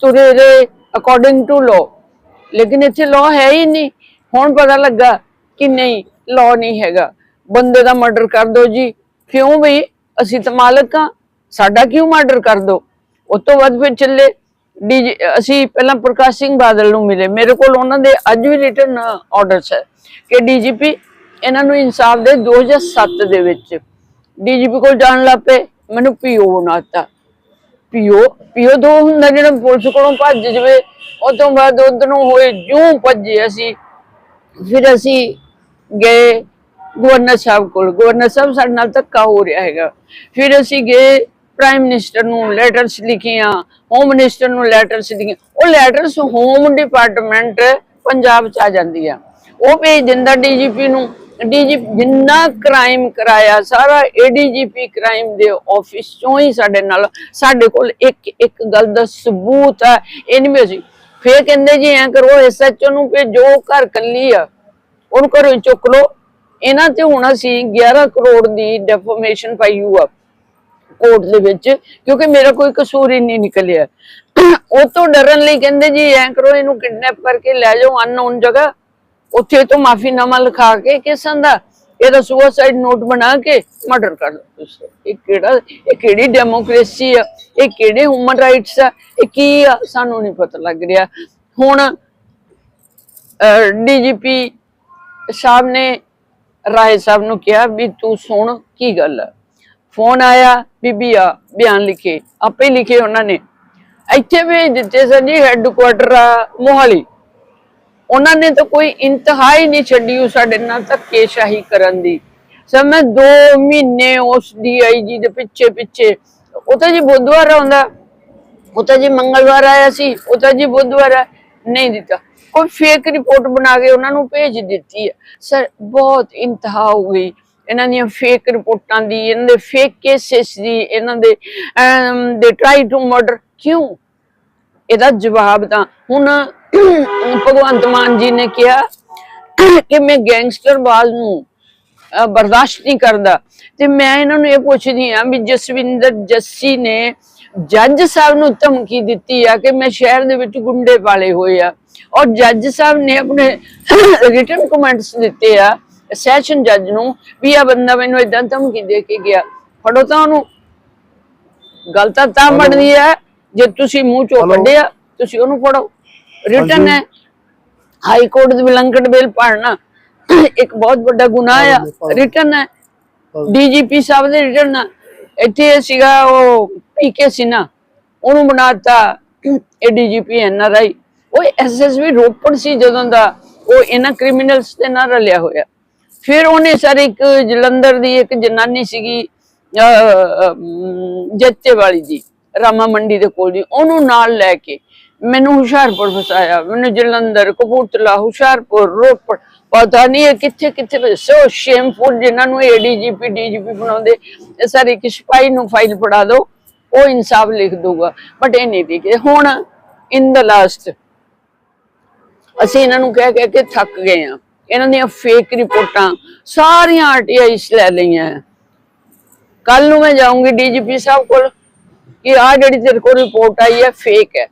ਤੁਰੇ ਰਹੇ ਅਕੋਰਡਿੰਗ ਟੂ ਲਾਅ ਲੇਕਿਨ ਇੱਥੇ ਲਾਅ ਹੈ ਹੀ ਨਹੀਂ। ਹੁਣ ਪਤਾ ਲੱਗਾ ਕਿ ਨਹੀਂ ਲਾਅ ਨਹੀਂ ਹੈਗਾ। ਬੰਦੇ ਦਾ ਮਰਡਰ ਕਰ ਦੋ ਜੀ। ਕਿਉਂ ਬਈ? ਅਸੀਂ ਤਾਂ ਮਾਲਕ ਆ ਸਾਡਾ ਕਿਉਂ ਮਰਡਰ ਕਰ ਦੋ? ਉਸ ਤੋਂ ਬਾਅਦ ਫਿਰ ਚੱਲੇ। ਅਸੀਂ ਪਹਿਲਾਂ ਪ੍ਰਕਾਸ਼ ਸਿੰਘ ਬਾਦਲ ਨੂੰ ਮਿਲੇ। ਮੇਰੇ ਕੋਲ ਉਹਨਾਂ ਦੇ ਅੱਜ ਵੀ ਰਿਟਨ ਆਰਡਰਸ ਹੈ ਕਿ ਡੀਜੀਪੀ ਇਹਨਾਂ ਨੂੰ ਇਨਸਾਫ ਦੇ 2007 ਦੇ ਵਿੱਚ। ਡੀਜੀਪੀ ਕੋਲ ਜਾਣ ਲੱਪੇ ਮੈਨੂੰ ਪੀਓ ਬਣਾਤਾ। ਪੀਓ ਪੀਓ ਦੋ ਹੁੰਦਾ ਜਿਹੜਾ ਪੁਲਿਸ ਕੋਲੋਂ ਭੱਜ ਜਵੇ। ਉਹ ਤੋਂ ਬਾਅਦ ਉਧਰੋਂ ਹੋਏ ਜੂੰ ਭੱਜੇ ਅਸੀਂ। ਫਿਰ ਅਸੀਂ ਗਏ। ਗਵਰਨਰ ਸਾਹਿਬ ਕੋਲ। ਗਵਰਨਰ ਸਾਹਿਬ ਸਾਡੇ ਨਾਲ ਧੱਕਾ ਹੋ ਰਿਹਾ ਹੈਗਾ। ਫਿਰ ਅਸੀਂ ਗਏ ਪ੍ਰਾਈਮ ਮਿਨਿਸਟਰ ਨੂੰ ਲੈਟਰਸ ਲਿਖੀਆਂ ਹੋਮ ਮਿਨਿਸਟਰ ਨੂੰ ਲੈਟਰਸ ਲਿਖੀਆਂ। ਉਹ ਲੈਟਰਸ ਹੋਮ ਡਿਪਾਰਟਮੈਂਟ ਪੰਜਾਬ ਚ ਆ ਜਾਂਦੀ ਆ ਉਹ ਭੇਜ ਦਿੰਦਾ ਡੀਜੀਪੀ ਨੂੰ। ਡੀਜੀਪੀ ਜਿੰਨਾ ਕ੍ਰਾਈਮ ਕਰਾਇਆ, ਸਾਰਾ ਏਡੀਜੀਪੀ ਕ੍ਰਾਈਮ ਦੇ ਆਫਿਸ ਚੋਂ ਹੀ ਸਾਡੇ ਨਾਲ, ਸਾਡੇ ਕੋਲ ਇੱਕ ਇੱਕ ਗੱਲ ਦਾ ਸਬੂਤ ਆ, ਇਹ ਨਹੀਂ ਵੀ ਅਸੀਂ ਫੇਰ ਕਹਿੰਦੇ ਜੀ, ਐਂ ਕਰੋ ਐਸਐਚਓ ਨੂੰ ਭੇਜੋ ਘਰ ਕੱਲੀ ਆ। ਉਹਨੂੰ ਘਰੋਂ ਹੀ ਚੁੱਕ ਲੋ ਇਹਨਾਂ ਤੇ ਹੁਣ ਅਸੀਂ 11 ਕਰੋੜ ਦੀ ਡੈਫਰਮੇਸ਼ਨ ਪਾਈ ਹੋਈ ਕੋਰਟ ਦੇ ਵਿੱਚ, ਕਿਉਂਕਿ ਮੇਰਾ ਕੋਈ ਕਸੂਰ ਹੀ ਨਹੀਂ ਨਿਕਲਿਆ। ਉਹ ਤੋਂ ਡਰਨ ਲਈ ਕਹਿੰਦੇ ਜੀ, ਐਂ ਕਰੋ, ਇਹਨੂੰ ਕਿਡਨੈਪ ਕਰਕੇ ਲੈ ਜਾਓ ਅਨਨੋਨ ਜਗ੍ਹਾ। ਉੱਥੇ ਤੋਂ ਮਾਫੀਨਾਮਾ ਲਿਖਾ ਕੇ ਕਿਸਾਂ ਦਾ? ਇਹਦਾ ਸੁਸਾਈਡ ਨੋਟ ਬਣਾ ਕੇ ਮਰਡਰ ਕਰ ਲਓ ਤੁਸੀਂ। ਇਹ ਕਿਹੜਾ, ਇਹ ਕਿਹੜੀ ਡੈਮੋਕ੍ਰੇਸੀ ਆ? ਇਹ ਕਿਹੜੇ ਹਿਊਮਨ ਰਾਈਟਸ ਆ? ਇਹ ਕੀ ਆ? ਸਾਨੂੰ ਨਹੀਂ ਪਤਾ ਲੱਗ ਰਿਹਾ। ਹੁਣ ਡੀਜੀਪੀ ਸਾਹਿਬ ਨੇ ਰਾਏ ਸਾਹਿਬ ਨੂੰ ਕਿਹਾ ਵੀ ਤੂੰ ਸੁਣ ਕੀ ਗੱਲ ਆ। ਫੋਨ ਆਇਆ, ਬੀਬੀ ਆ, ਬਿਆਨ ਲਿਖੇ, ਆਪੇ ਲਿਖੇ ਉਹਨਾਂ ਨੇ। ਇੱਥੇ ਭੇਜ ਦਿੱਤੇ ਸਰ ਜੀ ਹੈੱਡਕੁਆਟਰ ਮੋਹਾਲੀ। ਉਹਨਾਂ ਨੇ ਤਾਂ ਕੋਈ ਇੰਤਹਾ ਹੀ ਨਹੀਂ ਛੱਡੀ ਉਹ ਸਾਡੇ ਨਾਲ ਧੱਕੇਸ਼ਾਹੀ ਕਰਨ ਦੀ। ਸਰ, ਮੈਂ 2 ਮਹੀਨੇ ਉਸ ਡੀਆਈਜੀ ਦੇ ਪਿੱਛੇ ਪਿੱਛੇ ਉਹ ਤਾਂ ਜੀ ਬੁੱਧਵਾਰ ਆਉਂਦਾ ਉਹ ਤਾਂ ਜੀ ਮੰਗਲਵਾਰ ਆਇਆ ਸੀ ਉਹ ਤਾਂ ਜੀ ਬੁੱਧਵਾਰ ਆ, ਨਹੀਂ ਦਿੱਤਾ। ਕੋਈ ਫੇਕ ਰਿਪੋਰਟ ਬਣਾ ਕੇ ਉਹਨਾਂ ਨੂੰ ਭੇਜ ਦਿੱਤੀ ਹੈ ਸਰ ਬਹੁਤ ਇੰਤਹਾ ਹੋ ਗਈ ਇਹਨਾਂ ਦੀਆਂ ਫੇਕ ਰਿਪੋਰਟਾਂ ਦੀ ਇਹਨਾਂ ਦੇ ਫੇਕ ਕੇਸਿਸ ਦੀ ਇਹਨਾਂ ਦੇ ਦੇ ਟਰਾਈ ਟੂ ਮਰਡਰ ਕਿਉਂ ਇਹਦਾ ਜਵਾਬ ਤਾਂ ਹੁਣ ਭਗਵੰਤ ਮਾਨ ਜੀ ਨੇ ਕਿਹਾ ਕਿ ਮੈਂ ਗੈਂਗਸਟਰ ਬਾਜ਼ ਨੂੰ ਬਰਦਾਸ਼ਤ ਨਹੀਂ ਕਰਦਾ ਤੇ ਮੈਂ ਇਹਨਾਂ ਨੂੰ ਇਹ ਪੁੱਛਦੀ ਆ ਵੀ ਜਸਵਿੰਦਰ ਜੱਸੀ ਨੇ ਜੱਜ ਸਾਹਿਬ ਨੂੰ ਧਮਕੀ ਦਿੱਤੀ ਆ ਕਿ ਮੈਂ ਸ਼ਹਿਰ ਦੇ ਵਿੱਚ ਗੁੰਡੇ ਪਾਲੇ ਹੋਏ ਆ ਔਰ ਜੱਜ ਸਾਹਿਬ ਨੇ ਆਪਣੇ ਰਿਟਨ ਕਮੈਂਟਸ ਦਿੱਤੇ ਆ ਸੈਸ਼ਨ ਜੱਜ ਨੂੰ ਵੀ ਆ ਬੰਦਾ ਮੈਨੂੰ ਇਦਾਂ ਧਮਕੀ ਦੇ ਕੇ ਗਿਆ। ਫੜੋ ਤਾਂ ਉਹਨੂੰ। ਗੱਲ ਤਾਂ ਤਾਂ ਬਣਦੀ ਹੈ ਜੇ ਤੁਸੀਂ ਮੂੰਹ ਚੋਂ? ਕੱਢਿਆ ਤੁਸੀਂ ਉਹਨੂੰ ਫੜੋ। ਰਿਟਨ ਹੈ। ਹਾਈ ਕੋਰਟ ਦੇ ਬਲੰਕਟ ਬਿੱਲ ਪੜਨਾ ਇੱਕ ਬਹੁਤ ਵੱਡਾ ਗੁਨਾਹ ਆ। ਰਿਟਨ ਹੈ। ਡੀਜੀਪੀ ਸਾਹਿਬ ਦੇ ਰਿਟਨ ਇੱਥੇ ਸੀਗਾ ਉਹ ਪੀਕੇ ਸਿਨਾ ਉਹਨੂੰ ਬਣਾਤਾ ਇਹ ਡੀਜੀਪੀ ਐਨਆਰਆਈ ਉਹ ਐਸਐਸਵੀ ਰੋਪੜ ਸੀ ਜਦੋਂ ਦਾ ਉਹ ਇਹਨਾਂ ਕ੍ਰਿਮੀਨਲਸ ਦੇ ਨਾਲ ਰਲਿਆ ਹੋਇਆ। ਫਿਰ ਉਹਨੇ ਸਰ ਇੱਕ ਜਲੰਧਰ ਦੀ ਇੱਕ ਜਨਾਨੀ ਸੀਗੀ ਜੱਤੇ ਵਾਲੀ ਦੀ ਰਾਮਾ ਮੰਡੀ ਦੇ ਕੋਲ ਦੀ ਉਹਨੂੰ ਨਾਲ ਲੈ ਕੇ ਮੈਨੂੰ ਹੁਸ਼ਿਆਰਪੁਰ ਫਸਾਇਆ। ਮੈਨੂੰ ਜਲੰਧਰ, ਕਪੂਰਥਲਾ, ਹੁਸ਼ਿਆਰਪੁਰ, ਰੋਪੜ, ਪਤਾ ਨਹੀਂ ਇਹ ਕਿੱਥੇ ਕਿੱਥੇ ਸੋ ਸ਼ੇਮਫੁਲ ਜਿਨ੍ਹਾਂ ਨੂੰ ਏਡੀਜੀਪੀ ਡੀਜੀਪੀ ਬਣਾਉਂਦੇ, ਇਹ ਸਰ ਇੱਕ ਸਿਪਾਹੀ ਨੂੰ ਫਾਈਲ ਫੜਾ ਦਿਓ, ਉਹ ਇਨਸਾਫ ਲਿਖ ਦਊਗਾ। ਬਟ ਇਹ ਨਹੀਂ ਕਿ ਹੁਣ ਇਨ ਦਾ ਲਾਸਟ ਅਸੀਂ ਇਹਨਾਂ ਨੂੰ ਕਹਿ ਕਹਿ ਕੇ ਥੱਕ ਗਏ ਆ ਇਹਨਾਂ ਦੀਆਂ ਫੇਕ ਰਿਪੋਰਟਾਂ, ਸਾਰੀਆਂ ਆਰਟੀਆਈਸ ਲੈ ਲਈਆਂ ਕੱਲ ਨੂੰ ਮੈਂ ਜਾਊਂਗੀ ਡੀਜੀਪੀ ਸਾਹਿਬ ਕੋਲ ਕਿ ਆ ਜਿਹੜੀ ਤੇਰੇ ਕੋਲ ਰਿਪੋਰਟ ਆਈ ਹੈ ਫੇਕ ਹੈ।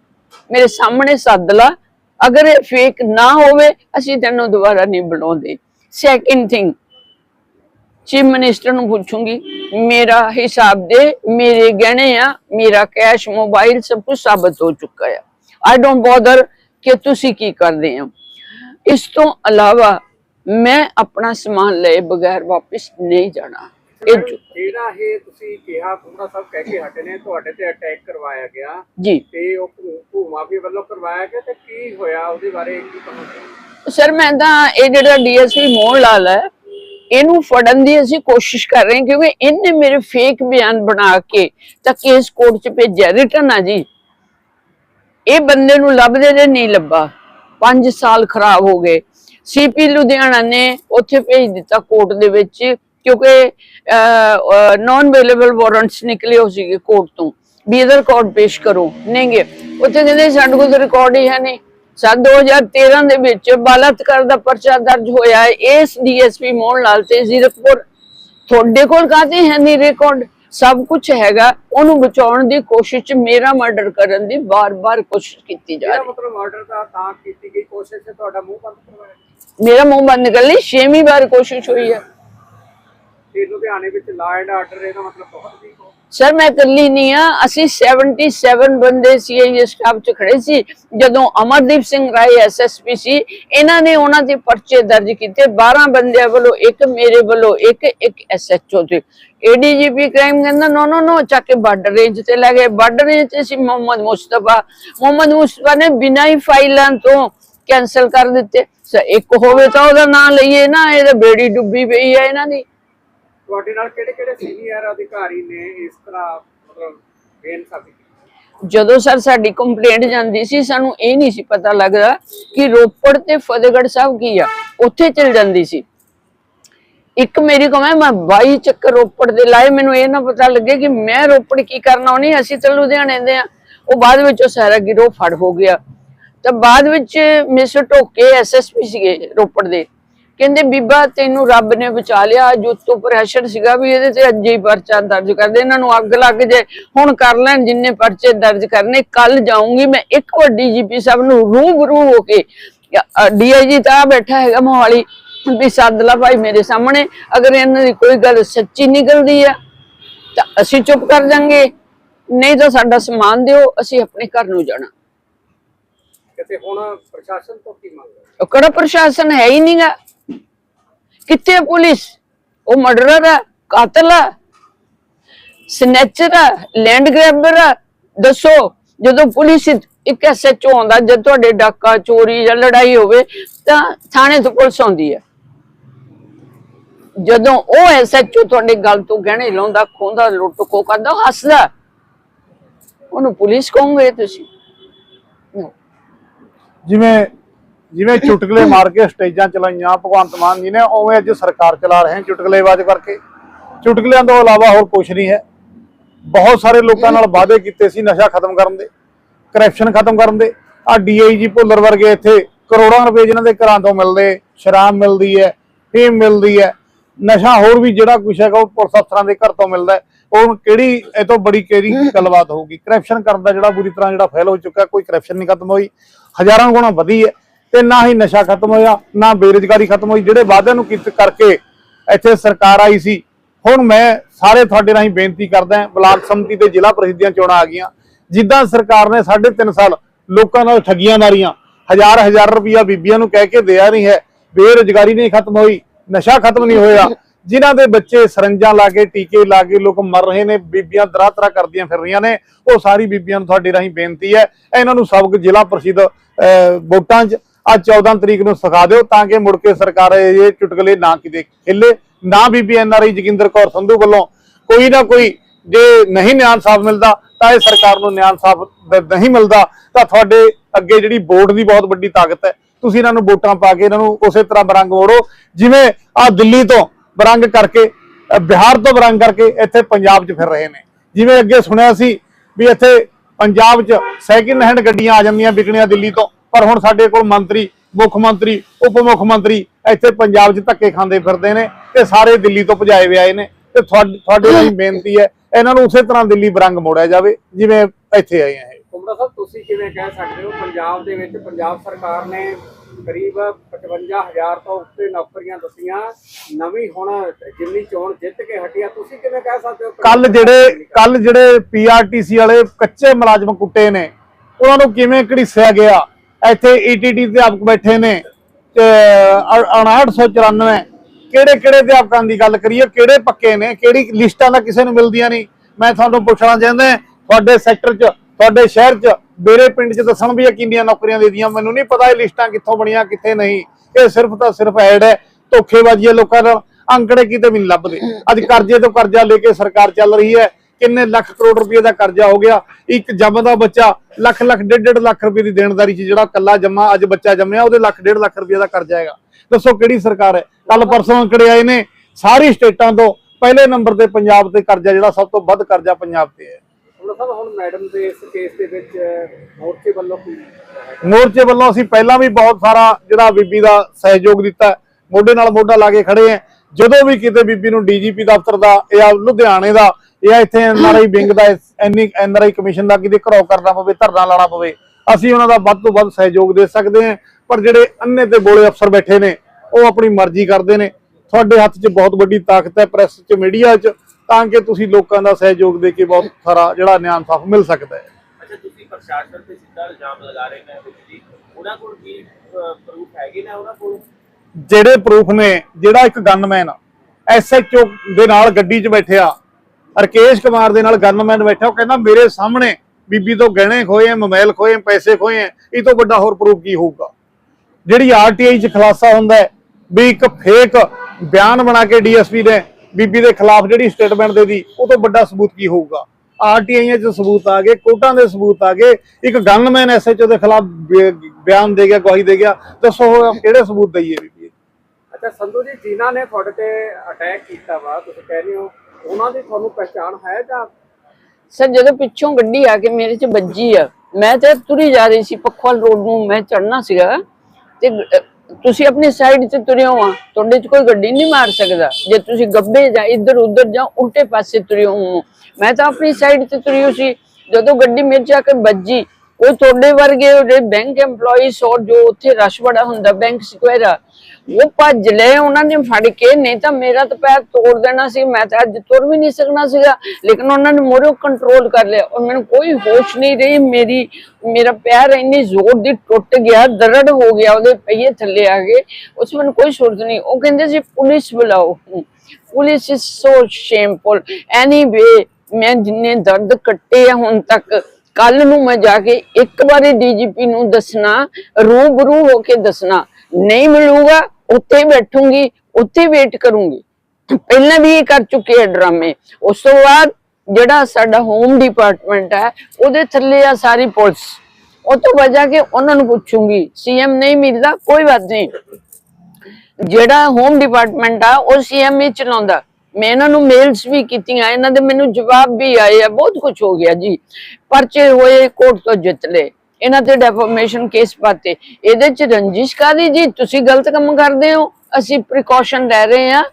ਮੇਰੇ ਸਾਹਮਣੇ ਸੱਦ ਲਾ। ਅਗਰ ਇਹ ਫੇਕ ਨਾ ਹੋਵੇ, ਅਸੀਂ ਤੈਨੂੰ ਦੁਬਾਰਾ ਨਹੀਂ ਬਣਾਉਂਦੇ। ਸੈਕਿੰਡ ਥਿੰਗ ਚੀਫ ਮਿਨਿਸਟਰ ਨੂੰ ਪੁੱਛੂੰਗੀ, ਮੇਰਾ ਹਿਸਾਬ ਦੇ, ਮੇਰੇ ਗਹਿਣੇ ਆ, ਮੇਰਾ ਕੈਸ਼ ਮੋਬਾਈਲ ਸਭ ਕੁਝ ਸਾਬਤ ਹੋ ਚੁੱਕਾ ਹੈ ਆਈ ਡੋਨਟ ਬੋਦਰ ਕਿ ਤੁਸੀਂ ਕੀ ਕਰਦੇ ਹੋ? ਇਸ ਤੋਂ ਇਲਾਵਾ ਮੈਂ ਆਪਣਾ ਸਮਾਨ ਲਏ ਬਗੈਰ ਵਾਪਸ ਨਹੀਂ ਜਾਣਾ। ਇਹ ਜਿਹੜਾ ਇਹ ਤੁਸੀਂ ਕਿਹਾ ਪੂਰਾ ਸਭ ਕਹਿ ਕੇ ਹਟੇ ਨੇ ਤੁਹਾਡੇ ਤੇ ਅਟੈਕ ਕਰਵਾਇਆ ਗਿਆ। ਜੀ। ਤੇ ਉਹ ਭੂ- ਭੂਮਾਫੀ ਵੱਲੋਂ ਕਰਵਾਇਆ ਗਿਆ ਤੇ ਕੀ ਹੋਇਆ? ਉਹਦੇ ਬਾਰੇ ਕੀ ਕਹੋਗੇ ਸਰ ਮੈਂ ਤਾਂ ਇਹ ਜਿਹੜਾ ਡੀਐਸਪੀ ਮੋਹਨ ਲਾਲ ਹੈ ਇਹਨੂੰ ਫੜਨ ਦੀ ਅਸੀਂ ਕੋਸ਼ਿਸ਼ ਕਰ ਰਹੇ ਹਾਂ ਕਿਉਂਕਿ ਇਹਨੇ ਮੇਰੇ ਫੇਕ ਬਿਆਨ ਬਣਾ ਕੇ ਤਾਂ ਕੇਸ ਕੋਰਟ 'ਚ ਭੇਜਿਆ। ਰਿਟਰਨ ਆ ਜੀ। ਇਹ ਬੰਦੇ ਨੂੰ ਲੱਭਦੇ ਜੇ ਨਹੀਂ ਲੱਭਾ। 5 ਸਾਲ ਖਰਾਬ ਹੋ ਗਏ। ਸੀਪੀ ਲੁਧਿਆਣਾ ਨੇ ਉੱਥੇ ਭੇਜ ਦਿੱਤਾ ਕੋਰਟ ਦੇ ਵਿੱਚ, ਕਿਉਂਕਿ ਨਾਨ ਅਵੇਲੇਬਲ ਵਾਰੰਟਸ ਨਿਕਲੇ ਹੋ ਸੀਗੇ ਕੋਰਟ ਤੋਂ, ਵੀ ਇਹਦਾ ਰਿਕਾਰਡ ਪੇਸ਼ ਕਰੋ ਨਹੀਂਗੇ ਉੱਥੇ ਕਹਿੰਦੇ ਸਾਡੇ ਕੋਲ ਰਿਕਾਰਡ ਹੀ ਹੈ ਨਹੀਂ। ਸਾਲ 2013 ਦੇ ਵਿੱਚ ਬਲਾਤਕਾਰ ਦਾ ਪਰਚਾ ਦਰਜ ਹੋਇਆ ਹੈ। ਇਸ ਡੀਐਸਪੀ ਮੋਹਨ ਲਾਲ ਤੇ ਜ਼ੀਰਕਪੁਰ। ਤੁਹਾਡੇ ਕੋਲ ਕਾਹਦੇ ਹੈ ਨਹੀਂ ਰਿਕਾਰਡ ਸਭ ਕੁਝ ਹੈਗਾ ਉਹਨੂੰ ਬਚਾਉਣ ਦੀ ਕੋਸ਼ਿਸ਼ ਚ ਮੇਰਾ ਮਰਡਰ ਕਰਨ ਦੀ ਬਾਰ-ਬਾਰ ਕੋਸ਼ਿਸ਼ ਕੀਤੀ ਜਾ ਰਹੀ। ਮਤਲਬ ਆਰਡਰ ਦਾ ਤਾਂ ਕੀਤੀ ਗਈ ਕੋਸ਼ਿਸ਼ ਹੈ ਤੁਹਾਡਾ ਮੂੰਹ ਬੰਦ ਕਰਵਾਇਆ। ਗਿਆ। ਮੇਰਾ ਮੂੰਹ ਬੰਦ ਕਰ ਲਈ ਛੇਵੀਂ ਵਾਰ ਕੋਸ਼ਿਸ਼ ਹੋਈ ਹੈ। ਤੇ ਲੁਧਿਆਣੇ ਵਿੱਚ ਲਾ ਐਂਡ ਆਰਡਰ ਇਹਦਾ ਮਤਲਬ ਬਹੁਤ ਹੋ ਸਰ ਮੈਂ ਇਕੱਲੀ ਨਹੀਂ ਆ ਅਸੀਂ 77 ਬੰਦੇ ਸੀਆਈਏ ਸਟਾਫ ਚ ਖੜੇ ਸੀ। ਜਦੋਂ ਅਮਰਦੀਪ ਸਿੰਘ ਰਾਏ ਐਸਐਸਪੀ ਸੀ, ਇਹਨਾਂ ਨੇ ਉਹਨਾਂ ਦੇ ਪਰਚੇ ਦਰਜ ਕੀਤੇ। 12 ਬੰਦਿਆਂ ਵੱਲੋਂ, ਇੱਕ ਮੇਰੇ ਵੱਲੋਂ, ਇੱਕ ਇੱਕ ਐਸਐਚਓ ਤੇ। ਏਡੀਜੀਪੀ ਕ੍ਰਾਈਮ ਕਹਿੰਦਾ ਨੋ ਨੋ ਨੋ ਚੱਕ ਕੇ ਬਾਰਡਰ ਰੇਂਜ ਤੇ ਲੈ ਗਏ। ਬਾਰਡਰ ਰੇਂਜ ਤੇ ਸੀ ਮੁਹੰਮਦ ਮੁਸਤਫਾ। ਮੁਹੰਮਦ ਮੁਸਤਫਾ ਨੇ ਬਿਨਾਂ ਹੀ ਫਾਈਲਾਂ ਤੋਂ ਕੈਨਸਲ ਕਰ ਦਿੱਤੇ। ਸਰ ਇੱਕ ਹੋਵੇ ਤਾਂ ਉਹਦਾ ਨਾਂ ਲਈਏ ਨਾ ਇਹਦਾ ਬੇੜੀ ਡੁੱਬੀ ਪਈ ਹੈ ਇਹਨਾਂ ਦੀ। ਤੁਹਾਡੇ ਨਾਲ ਕਿਹੜੇ ਕਿਹੜੇ ਸੀਨੀਅਰ ਅਧਿਕਾਰੀ ਨੇ ਇਸ ਤਰ੍ਹਾਂ ਮਤਲਬ ਬੇਇਨਸਾਫੀ ਜਦੋਂ ਸਰ ਸਾਡੀ ਕੰਪਲੇਂਟ ਜਾਂਦੀ ਸੀ, ਸਾਨੂੰ ਇਹ ਨਹੀਂ ਸੀ ਪਤਾ ਲੱਗਦਾ ਕਿ ਰੋਪੜ ਤੇ ਫਤਿਹਗੜ੍ਹ ਸਾਹਿਬ ਕੀ ਆ, ਉੱਥੇ ਚਲ ਜਾਂਦੀ ਸੀ। ਇੱਕ ਮੇਰੀ ਕਮੇ ਮੈਂ 22 ਚੱਕਰ ਰੋਪੜ ਦੇ ਲਾਏ, ਮੈਨੂੰ ਇਹ ਨਾ ਪਤਾ ਲੱਗੇ ਕਿ ਮੈਂ ਰੋਪੜ ਕੀ ਕਰਨਾ ਨਹੀਂ, ਅਸੀਂ ਤਾਂ ਲੁਧਿਆਣੇ ਦੇ ਆ। ਉਹ ਬਾਅਦ ਵਿੱਚ ਉਹ ਸਾਰਾ ਗਿਰੋਹ ਫੜ ਹੋ ਗਿਆ। ਤਾਂ ਬਾਅਦ ਵਿੱਚ ਮਿਸਟਰ ਢੋਕੇ ਐਸਐਸਪੀ ਸੀਗੇ ਰੋਪੜ ਦੇ। ਕਹਿੰਦੇ ਬੀਬਾ ਤੈਨੂੰ ਰੱਬ ਨੇ ਬਚਾ ਲਿਆ। ਅੱਜ ਉੱਤੋਂ ਪ੍ਰੈਸ਼ਰ ਸੀਗਾ ਵੀ ਇਹਦੇ ਤੇ ਅੱਜ ਹੀ ਪਰਚਾ ਦਰਜ ਕਰਦੇ ਇਹਨਾਂ ਨੂੰ ਅੱਗ ਲੱਗ ਜੇ ਹੁਣ ਕਰ ਲੈਣ ਜਿੰਨੇ ਪਰਚੇ ਦਰਜ ਕਰਨੇ ਕੱਲ ਜਾਊਂਗੀ ਮੈਂ ਇੱਕ ਵਾਰ ਡੀਜੀਪੀ ਸਾਹਿਬ ਨੂੰ ਰੂਬਰੂ ਹੋ ਕੇ। ਡੀਆਈਜੀ ਤਾਂ ਬੈਠਾ ਹੈਗਾ ਮੋਹਾਲੀ ਵੀ ਸੱਦ ਲਾ ਭਾਈ ਮੇਰੇ ਸਾਹਮਣੇ। ਅਗਰ ਇਹਨਾਂ ਦੀ ਕੋਈ ਗੱਲ ਸੱਚੀ ਨਿਕਲਦੀ ਆ ਤਾਂ ਅਸੀਂ ਚੁੱਪ ਕਰ ਜਾਾਂਗੇ। ਨਹੀਂ ਤਾਂ ਸਾਡਾ ਸਮਾਨ ਦਿਓ ਅਸੀਂ ਆਪਣੇ ਘਰ ਨੂੰ ਜਾਣਾ। ਕਿਤੇ ਹੁਣ ਪ੍ਰਸ਼ਾਸਨ ਤੋਂ ਕੀ ਮੰਗ ਹੈ? ਉਹ ਕਿਹੜਾ ਪ੍ਰਸ਼ਾਸਨ ਹੈ ਹੀ ਨਹੀਂਗਾ ਕਿੱਥੇ ਹੈ ਪੁਲਿਸ? ਉਹ ਮਰਡਰਰ ਹੈ ਕਾਤਲ ਹੈ ਸਨੈਚਰ ਹੈ ਲੈਂਡ ਗ੍ਰੈਬਰ ਹੈ ਦੱਸੋ, ਜਦੋਂ ਪੁਲਿਸ ਇੱਕ ਐਸਐਚਓ ਆਉਂਦਾ, ਜਦ ਤੁਹਾਡੇ ਡਾਕਾ, ਚੋਰੀ ਜਾਂ ਲੜਾਈ ਹੋਵੇ, ਤਾਂ ਥਾਣੇ ਤੋਂ ਪੁਲਿਸ ਆਉਂਦੀ ਹੈ ਜਦੋਂ ਉਹ ਐਸਐਚਓ ਤੁਹਾਡੇ ਗੱਲ ਤੋਂ ਗਹਿਣੇ ਲਾਉਂਦਾ, ਖੋਂਦਾ, ਲੁੱਟ ਖੋ ਕਰਦਾ ਹੱਸਦਾ। ਉਹਨੂੰ ਪੁਲਿਸ ਕਹੋਗੇ ਤੁਸੀਂ? ਜਿਵੇਂ ਜਿਵੇਂ ਚੁਟਕਲੇ ਮਾਰ ਕੇ ਸਟੇਜਾਂ ਚਲਾਈਆਂ, ਭਗਵੰਤ ਮਾਨ ਜੀ ਨੇ ਉਵੇਂ ਅੱਜ ਸਰਕਾਰ ਚਲਾ ਰਹੇ ਚੁਟਕਲੇਬਾਜ਼ ਕਰਕੇ। ਚੁਟਕਲਿਆਂ ਤੋਂ ਇਲਾਵਾ ਹੋਰ ਕੁਝ ਨਹੀਂ ਹੈ। ਬਹੁਤ ਸਾਰੇ ਲੋਕਾਂ ਨਾਲ ਵਾਅਦੇ ਕੀਤੇ ਸੀ ਨਸ਼ਾ ਖਤਮ ਕਰਨ ਦੇ ਕਰਪਸ਼ਨ ਖਤਮ ਕਰਨ ਦੇ। ਆ ਡੀਆਈਜੀ ਭੁੱਲਰ ਵਰਗੇ ਇੱਥੇ ਕਰੋੜਾਂ ਰੁਪਏ ਜਿਨ੍ਹਾਂ ਦੇ ਘਰਾਂ ਤੋਂ ਮਿਲਦੇ, ਸ਼ਰਾਬ ਮਿਲਦੀ ਹੈ ਫੀਮ ਮਿਲਦੀ ਹੈ। ਨਸ਼ਾ ਹੋਰ ਵੀ ਜਿਹੜਾ ਕੁਛ ਹੈਗਾ ਉਹ ਪੁਲਿਸ ਅਫਸਰਾਂ ਦੇ ਘਰ ਤੋਂ ਮਿਲਦਾ ਉਹ ਕਿਹੜੀ, ਇਹ ਤੋਂ ਬੜੀ ਕਿਹੜੀ ਗੱਲਬਾਤ ਹੋਊਗੀ? ਕਰਪਸ਼ਨ ਕਰਨ ਦਾ ਜਿਹੜਾ ਬੁਰੀ ਤਰ੍ਹਾਂ ਜਿਹੜਾ ਫੈਲ ਹੋ ਚੁੱਕਾ, ਕੋਈ ਕਰਪਸ਼ਨ ਨਹੀਂ ਖਤਮ ਹੋਈ। ਹਜ਼ਾਰਾਂ ਗੁਣਾ ਵਧੀ ਹੈ। ਤੇ ਨਾ ਹੀ ਨਸ਼ਾ ਖਤਮ ਹੋਇਆ ਨਾ ਬੇਰੁਜ਼ਗਾਰੀ ਖਤਮ ਹੋਈ ਜਿਹੜੇ ਵਾਅਦਿਆਂ ਨੂੰ ਕੀਤ ਕਰਕੇ ਇੱਥੇ ਸਰਕਾਰ ਆਈ ਸੀ। ਹੁਣ ਮੈਂ ਸਾਰੇ ਤੁਹਾਡੇ ਰਾਹੀਂ ਬੇਨਤੀ ਕਰਦਾ ਬਲਾਕ ਸੰਮਤੀ ਤੇ ਜ਼ਿਲ੍ਹਾ ਪ੍ਰੀਸ਼ਦੀਆਂ ਚੋਣਾਂ ਆ ਗਈਆਂ। ਜਿੱਦਾਂ ਸਰਕਾਰ ਨੇ 3.5 ਸਾਲ ਲੋਕਾਂ ਨਾਲ ਠੱਗੀਆਂ ਮਾਰੀਆਂ ਹਜ਼ਾਰ ਹਜ਼ਾਰ ਰੁਪਈਆ ਬੀਬੀਆਂ ਨੂੰ ਕਹਿ ਕੇ ਦਿਆ ਨਹੀਂ ਹੈ ਬੇਰੁਜ਼ਗਾਰੀ ਨਹੀਂ ਖਤਮ ਹੋਈ ਨਸ਼ਾ ਖਤਮ ਨਹੀਂ ਹੋਇਆ। ਜਿਨ੍ਹਾਂ ਦੇ ਬੱਚੇ ਸਰੰਜਾਂ ਲਾ ਕੇ ਟੀਕੇ ਲਾ ਕੇ ਲੋਕ ਮਰ ਰਹੇ ਨੇ ਬੀਬੀਆਂ ਦਰਾ ਤਰਾ ਕਰਦੀਆਂ ਫਿਰ ਰਹੀਆਂ ਨੇ ਉਹ ਸਾਰੀ ਬੀਬੀਆਂ ਨੂੰ ਤੁਹਾਡੇ ਰਾਹੀਂ ਬੇਨਤੀ ਹੈ। ਇਹਨਾਂ ਨੂੰ ਸਬਕ ਜ਼ਿਲ੍ਹਾ ਪ੍ਰਸਿੱਧ ਅਹ, ਵੋਟਾਂ 'ਚ ਆ 14 ਤਰੀਕ ਨੂੰ ਸਿਖਾ ਦਿਓ ਤਾਂ ਕਿ ਮੁੜ ਕੇ ਸਰਕਾਰ ਇਹ ਚੁਟਕਲੇ ਨਾ ਕਿਤੇ ਖੇਲੇ, ਨਾ ਬੀਬੀ ਐਨਆਰਆਈ ਜੋਗਿੰਦਰ ਕੌਰ ਸੰਧੂ ਵੱਲੋਂ। ਕੋਈ ਨਾ ਕੋਈ ਜੇ ਨਹੀਂ ਨਿਆਂ ਸਾਫ਼ ਮਿਲਦਾ, ਤਾਂ ਇਹ ਸਰਕਾਰ ਨੂੰ ਨਿਆਂ ਸਾਫ਼ ਨਹੀਂ ਮਿਲਦਾ, ਤਾਂ ਤੁਹਾਡੇ ਅੱਗੇ ਜਿਹੜੀ ਵੋਟ ਦੀ ਬਹੁਤ ਵੱਡੀ ਤਾਕਤ ਹੈ। ਤੁਸੀਂ ਇਹਨਾਂ ਨੂੰ ਵੋਟਾਂ ਪਾ ਕੇ ਇਹਨਾਂ ਨੂੰ ਉਸੇ ਤਰ੍ਹਾਂ ਬਰੰਗ ਮੋੜੋ, ਜਿਵੇਂ ਆ ਦਿੱਲੀ ਤੋਂ ਬਰੰਗ ਕਰਕੇ ਬਿਹਾਰ ਤੋਂ ਬਰੰਗ ਕਰਕੇ ਇੱਥੇ ਪੰਜਾਬ 'ਚ ਫਿਰ ਰਹੇ ਨੇ। ਜਿਵੇਂ ਅੱਗੇ ਸੁਣਿਆ ਸੀ ਵੀ ਇੱਥੇ ਪੰਜਾਬ 'ਚ ਸੈਕਿੰਡ ਹੈਂਡ ਗੱਡੀਆਂ ਆ ਜਾਂਦੀਆਂ ਵਿਕਣੀਆਂ ਦਿੱਲੀ ਤੋਂ। ਪਰ ਹੁਣ ਸਾਡੇ ਕੋਲ ਮੰਤਰੀ ਮੁੱਖ ਮੰਤਰੀ ਉਪ ਮੁੱਖ ਮੰਤਰੀ ਇੱਥੇ ਪੰਜਾਬ 'ਚ ਧੱਕੇ ਖਾਂਦੇ ਫਿਰਦੇ ਨੇ ਤੇ ਸਾਰੇ ਦਿੱਲੀ ਤੋਂ ਭਜਾਏ ਵੇ ਆਏ ਨੇ ਤੇ ਤੁਹਾਡੇ ਲਈ ਬੇਨਤੀ ਹੈ ਇਹਨਾਂ ਨੂੰ ਉਸੇ ਤਰ੍ਹਾਂ ਦਿੱਲੀ ਬਰੰਗ ਮੋੜਿਆ ਜਾਵੇ ਜਿਵੇਂ ਇੱਥੇ ਆਏ ਆ ਇਹ। ਕੁਮਰਾ ਸਾਹਿਬ ਤੁਸੀਂ ਕਿਵੇਂ ਕਹਿ ਸਕਦੇ ਹੋ ਪੰਜਾਬ ਦੇ ਵਿੱਚ ਪੰਜਾਬ ਸਰਕਾਰ ਨੇ ਕਰੀਬ 55000 ਤੋਂ ਉੱਤੇ ਨੌਕਰੀਆਂ ਦਿੱਤੀਆਂ ਨਵੀਂ ਹੁਣ ਜਿੰਨੀ ਚੋਣ ਜਿੱਤ ਕੇ ਹਟਿਆ ਤੁਸੀਂ ਕਿਵੇਂ ਕਹਿ ਸਕਦੇ ਹੋ? ਕੱਲ ਜਿਹੜੇ ਕੱਲ ਜਿਹੜੇ ਪੀਆਰਟੀਸੀ ਵਾਲੇ ਕੱਚੇ ਮੁਲਾਜ਼ਮ ਕੁੱਟੇ ਨੇ ਉਹਨਾਂ ਨੂੰ ਕਿਵੇਂ ਘੜੀਸਿਆ ਗਿਆ? ਇੱਥੇ ਈਟੀਟੀ ਤੇ ਆਪ ਬੈਠੇ ਨੇ, ਤੇ 6894 ਕਿਹੜੇ ਕਿਹੜੇ ਅਧਿਆਪਕਾਂ ਦੀ ਗੱਲ ਕਰੀਏ, ਕਿਹੜੇ ਪੱਕੇ ਨੇ, ਕਿਹੜੀ ਲਿਸਟਾਂ ਦਾ ਕਿਸੇ ਨੂੰ ਮਿਲਦੀਆਂ ਨਹੀਂ। ਮੈਂ ਤੁਹਾਨੂੰ ਪੁੱਛਣਾ ਚਾਹੁੰਦਾ ਤੁਹਾਡੇ ਸੈਕਟਰ 'ਚ, ਤੁਹਾਡੇ ਸ਼ਹਿਰ 'ਚ, ਮੇਰੇ ਪਿੰਡ 'ਚ ਦੱਸਣ ਵੀ ਇਹ ਕਿੰਨੀਆਂ ਨੌਕਰੀਆਂ ਦੇ ਦੀਆਂ। ਮੈਨੂੰ ਨਹੀਂ ਪਤਾ ਇਹ ਲਿਸਟਾਂ ਕਿੱਥੋਂ ਬਣੀਆਂ, ਕਿੱਥੇ ਨਹੀਂ। ਇਹ ਸਿਰਫ ਤਾਂ ਸਿਰਫ ਐਡ ਹੈ, ਧੋਖੇਬਾਜ਼ੀ ਹੈ ਲੋਕਾਂ ਨਾਲ। ਅੰਕੜੇ ਕਿਤੇ ਵੀ ਨਹੀਂ ਲੱਭਦੇ। ਅੱਜ ਕਰਜ਼ੇ ਤੋਂ ਕਰਜ਼ਾ ਲੈ ਕੇ ਸਰਕਾਰ ਚੱਲ ਰਹੀ ਹੈ। ਕਿੰਨੇ ਲੱਖ ਕਰੋੜ ਰੁਪਏ ਦਾ ਕਰਜ਼ਾ ਹੋ ਗਿਆ। ਇੱਕ ਜੰਮਦਾ ਬੱਚਾ ਲੱਖ ਲੱਖ ਡੇਢ ਡੇਢ ਲੱਖ ਰੁਪਏ ਦੀ ਦੇਣਦਾਰੀ 'ਚ ਜਿਹੜਾ ਕੱਲਾ ਜੰਮਾ ਅੱਜ ਬੱਚਾ ਜੰਮਿਆ ਉਹਦੇ ਲੱਖ ਡੇਢ ਲੱਖ ਰੁਪਏ ਦਾ ਕਰਜ਼ਾ ਹੈਗਾ। ਦੱਸੋ ਕਿਹੜੀ ਸਰਕਾਰ ਹੈ? ਕੱਲ ਪਰਸੋਂ ਅੰਕੜੇ ਆਏ ਨੇ ਸਾਰੀ ਸਟੇਟਾਂ ਤੋਂ। ਪਹਿਲੇ ਨੰਬਰ ਤੇ ਪੰਜਾਬ ਤੇ ਕਰਜ਼ਾ ਜਿਹੜਾ ਸਭ ਤੋਂ ਵੱਧ ਕਰਜ਼ਾ ਪੰਜਾਬ ਤੇ ਹੈ। ਕੁਮਰਾ ਸਾਹਿਬ ਹੁਣ ਮੈਡਮ ਦੇ ਇਸ ਕੇਸ ਦੇ ਵਿੱਚ ਮੋਰਚੇ ਵੱਲੋਂ ਮੋਰਚੇ ਵੱਲੋਂ ਅਸੀਂ ਪਹਿਲਾਂ ਵੀ ਬਹੁਤ ਸਾਰਾ ਜਿਹੜਾ ਬੀਬੀ ਦਾ ਸਹਿਯੋਗ ਦਿੱਤਾ। ਮੋਢੇ ਨਾਲ ਮੋਢਾ ਲਾ ਕੇ ਖੜੇ ਆ ਜਦੋਂ ਵੀ ਕਿਤੇ ਬੀਬੀ ਨੂੰ ਡੀਜੀਪੀ ਦਫ਼ਤਰ ਦਾ ਜਾਂ ਲੁਧਿਆਣੇ ਦਾ ਜਾਂ ਇੱਥੇ ਐਨਆਰਆਈ ਵਿੰਗ ਦਾ ਐਨਈ ਐਨਆਰਆਈ ਕਮਿਸ਼ਨ ਦਾ ਕਿਤੇ ਘਰੋ ਕਰਨਾ ਪਵੇ ਧਰਨਾ ਲਾਣਾ ਪਵੇ ਅਸੀਂ ਉਹਨਾਂ ਦਾ ਵੱਧ ਤੋਂ ਵੱਧ ਸਹਿਯੋਗ ਦੇ ਸਕਦੇ ਹਾਂ। ਪਰ ਜਿਹੜੇ ਅੰਨੇ ਤੇ ਬੋਲੇ ਅਫਸਰ ਬੈਠੇ ਨੇ ਉਹ ਆਪਣੀ ਮਰਜ਼ੀ ਕਰਦੇ ਨੇ। ਤੁਹਾਡੇ ਹੱਥ 'ਚ ਬਹੁਤ ਵੱਡੀ ਤਾਕਤ ਹੈ ਪ੍ਰੈਸ 'ਚ ਮੀਡੀਆ 'ਚ ਤਾਂ ਕਿ ਤੁਸੀਂ ਲੋਕਾਂ ਦਾ ਸਹਿਯੋਗ ਦੇ ਕੇ ਬਹੁਤ ਸਾਰਾ ਜਿਹੜਾ ਨਿਆਂ ਇਨਸਾਫ ਮਿਲ ਸਕਦਾ ਹੈ। ਅੱਛਾ ਤੁਸੀਂ ਪ੍ਰਸ਼ਾਸਨ ਤੇ ਸਿੱਧਾ ਇਲਜ਼ਾਮ ਲਗਾ ਰਹੇ ਨੇ ਵਿੱਚ ਜੀ। ਉਹਨਾਂ ਕੋਲ ਕੀ ਪ੍ਰੂਫ ਹੈਗੇ ਨੇ ਉਹਨਾਂ ਕੋਲ? ਜਿਹੜੇ ਪ੍ਰੂਫ ਨੇ ਜਿਹੜਾ ਇੱਕ ਗਨਮੈਨ ਐਸਐਚਓ ਦੇ ਨਾਲ ਗੱਡੀ 'ਚ ਬੈਠਿਆ ਰਕੇਸ਼ ਕੁਮਾਰ ਦੇ ਨਾਲ ਗਨਮੈਨ ਬੈਠਾ, ਉਹ ਕਹਿੰਦਾ, ਮੇਰੇ ਸਾਹਮਣੇ ਬੀਬੀ ਤੋਂ ਗਹਿਣੇ ਖੋਏ ਆ, ਮੋਬਾਈਲ ਖੋਏ ਆ, ਪੈਸੇ ਖੋਏ ਆ, ਇਹ ਤੋਂ ਵੱਡਾ ਹੋਰ ਪ੍ਰੂਫ ਕੀ ਹੋਊਗਾ? ਜਿਹੜੀ ਆਰਟੀਆਈ 'ਚ ਖੁਲਾਸਾ ਹੁੰਦਾ ਵੀ ਇੱਕ ਫੇਕ ਬਿਆਨ ਬਣਾ ਕੇ ਡੀਐਸਪੀ ਨੇ ਬੀਬੀ ਦੇ ਖਿਲਾਫ ਜਿਹੜੀ ਸਟੇਟਮੈਂਟ ਦੇ ਦੀ, ਉਹ ਤੋਂ ਵੱਡਾ ਸਬੂਤ ਕੀ ਹੋਊਗਾ? ਆਰਟੀਆਈਆਂ 'ਚ ਸਬੂਤ ਆ ਗਏ, ਕੋਰਟਾਂ ਦੇ ਸਬੂਤ ਆ ਗਏ, ਇੱਕ ਗਨਮੈਨ ਐਸਐਚਓ ਦੇ ਖਿਲਾਫ ਬਿਆਨ ਦੇ ਗਿਆ, ਗਵਾਹੀ ਦੇ ਗਿਆ, ਦੱਸੋ ਕਿਹੜੇ ਸਬੂਤ ਦਈਏ ਬੀਬੀ? ਅੱਛਾ, ਸੰਧੂ ਜੀ, ਜਿਨ੍ਹਾਂ ਨੇ ਤੁਹਾਡੇ ਤੇ ਅਟੈਕ ਕੀਤਾ ਵਾ, ਤੁਸੀਂ ਕਹਿ ਰਹੇ ਹੋ ਉਹਨਾਂ ਦੀ ਤੁਹਾਨੂੰ ਪਹਿਚਾਣ ਹੈ ਜਾਂ? ਸਰ, ਜਦੋਂ ਪਿੱਛੋਂ ਗੱਡੀ ਆ ਕੇ ਮੇਰੇ 'ਚ ਵੱਜੀ ਆ, ਮੈਂ ਤੇ ਤੁਰੀ ਜਾ ਰਹੀ ਸੀ ਪਖਵਾਲ ਰੋਡ ਨੂੰ, ਮੈਂ ਚੜਨਾ ਸੀਗਾ ਤੇ ਤੁਸੀਂ ਆਪਣੀ ਸਾਈਡ ਤੇ ਤੁਰੇ ਹੋ ਆ, ਤੁਹਾਡੇ 'ਚ ਕੋਈ ਗੱਡੀ ਨਹੀਂ ਮਾਰ ਸਕਦਾ। ਜੇ ਤੁਸੀਂ ਗੱਬੇ ਜਾਂ ਇੱਧਰ ਉੱਧਰ ਜਾਂ ਉਲਟੇ ਪਾਸੇ ਤੁਰੇ ਹੋ, ਮੈਂ ਤਾਂ ਆਪਣੀ ਸਾਈਡ ਤੇ ਤੁਰੀ ਹੋ ਸੀ। ਜਦੋਂ ਗੱਡੀ ਮੇਰੇ 'ਚ ਆ ਕੇ ਵੱਜੀ, ਉਹ ਤੁਹਾਡੇ ਵਰਗੇ ਜਿਹੜੇ ਬੈਂਕ EMPLOYEES ਔਰ ਜੋ ਉੱਥੇ ਰਸ਼ ਬੜਾ ਹੁੰਦਾ ਬੈਂਕ ਸਕੁਅਰ ਆ ਉਹ ਭੱਜ ਲਏ, ਉਹਨਾਂ ਨੇ ਫੜ ਕੇ, ਨਹੀਂ ਤਾਂ ਮੇਰਾ ਤਾਂ ਪੈਰ ਤੋੜ ਦੇਣਾ ਸੀ, ਮੈਂ ਤਾਂ ਅੱਜ ਤੁਰ ਵੀ ਨਹੀਂ ਸਕਣਾ ਸੀਗਾ। ਲੇਕਿਨ ਉਹਨਾਂ ਨੇ ਮੋਰੇ ਕੰਟਰੋਲ ਕਰ ਲਿਆ। ਔਰ ਮੈਨੂੰ ਕੋਈ ਹੋਸ਼ ਨਹੀਂ ਰਹੀ, ਮੇਰੀ, ਮੇਰਾ ਪੈਰ ਇੰਨੀ ਜ਼ੋਰ ਦੀ ਟੁੱਟ ਗਿਆ, ਦਰਦ ਹੋ ਗਿਆ, ਉਹਦੇ ਪਹੀਏ ਥੱਲੇ ਆ ਗਏ ਉਸ ਮੈਨੂੰ ਕੋਈ ਸੁਰਤ ਨਹੀਂ। ਉਹ ਕਹਿੰਦੇ ਸੀ, ਪੁਲਿਸ ਬੁਲਾਓ police is so shameful anyway ਮੈਂ ਜਿੰਨੇ ਦਰਦ ਕੱਟੇ ਆ ਹੁਣ ਤੱਕ, ਕੱਲ ਨੂੰ ਮੈਂ ਜਾ ਕੇ ਇੱਕ ਵਾਰੀ ਡੀਜੀਪੀ ਨੂੰ ਦੱਸਣਾ, ਰੂਬਰੂ ਹੋ ਕੇ ਦੱਸਣਾ। ਨਹੀਂ ਮਿਲੂਗਾ ਉੱਥੇ ਹੀ ਬੈਠੂੰਗੀ, ਉੱਥੇ ਵੇਟ ਕਰੂੰਗੀ। ਪਹਿਲਾਂ ਵੀ ਇਹ ਕਰ ਚੁੱਕੇ ਆ ਡਰਾਮੇ। ਉਸ ਤੋਂ ਬਾਅਦ ਜਿਹੜਾ ਸਾਡਾ ਹੋਮ ਡਿਪਾਰਟਮੈਂਟ ਹੈ, ਉਹਦੇ ਥੱਲੇ ਆ ਸਾਰੀ ਪੁਲਿਸ। ਉਹ ਤੋਂ ਵਜ੍ਹਾ ਕਿ ਉਹਨਾਂ ਨੂੰ ਪੁੱਛੂੰਗੀ ਸੀਐਮ ਨਹੀਂ ਮਿਲਦਾ, ਕੋਈ ਬਾਤ ਨਹੀਂ। ਜਿਹੜਾ ਹੋਮ ਡਿਪਾਰਟਮੈਂਟ ਆ, ਉਹ ਸੀਐਮ ਹੀ ਚਲਾਉਂਦਾ। ਮੈਂ ਇਹਨਾਂ ਨੂੰ ਮੇਲਸ ਵੀ ਕੀਤੀਆਂ, ਇਹਨਾਂ ਦੇ ਮੈਨੂੰ ਜਵਾਬ ਵੀ ਆਏ ਆ, ਬਹੁਤ ਕੁਝ ਹੋ ਗਿਆ ਜੀ। ਪਰਚੇ ਹੋਏ ਕੋਰਟ ਤੋਂ ਜਿੱਤ ਲਏ। ਇਹਨਾਂ ਤੇ ਡੈਫਾਮੇਸ਼ਨ ਕੇਸ ਪਾਤੇ। ਇਹਦੇ ਚ ਰੰਜਿਸ਼ ਕਾਦੀ ਜੀ? ਤੁਸੀਂ ਗਲਤ ਕੰਮ ਕਰਦੇ ਹੋ। ਅਸੀਂ ਪ੍ਰੀਕਾਸ਼ਨ ਲੈ ਰਹੇ ਹਾਂ।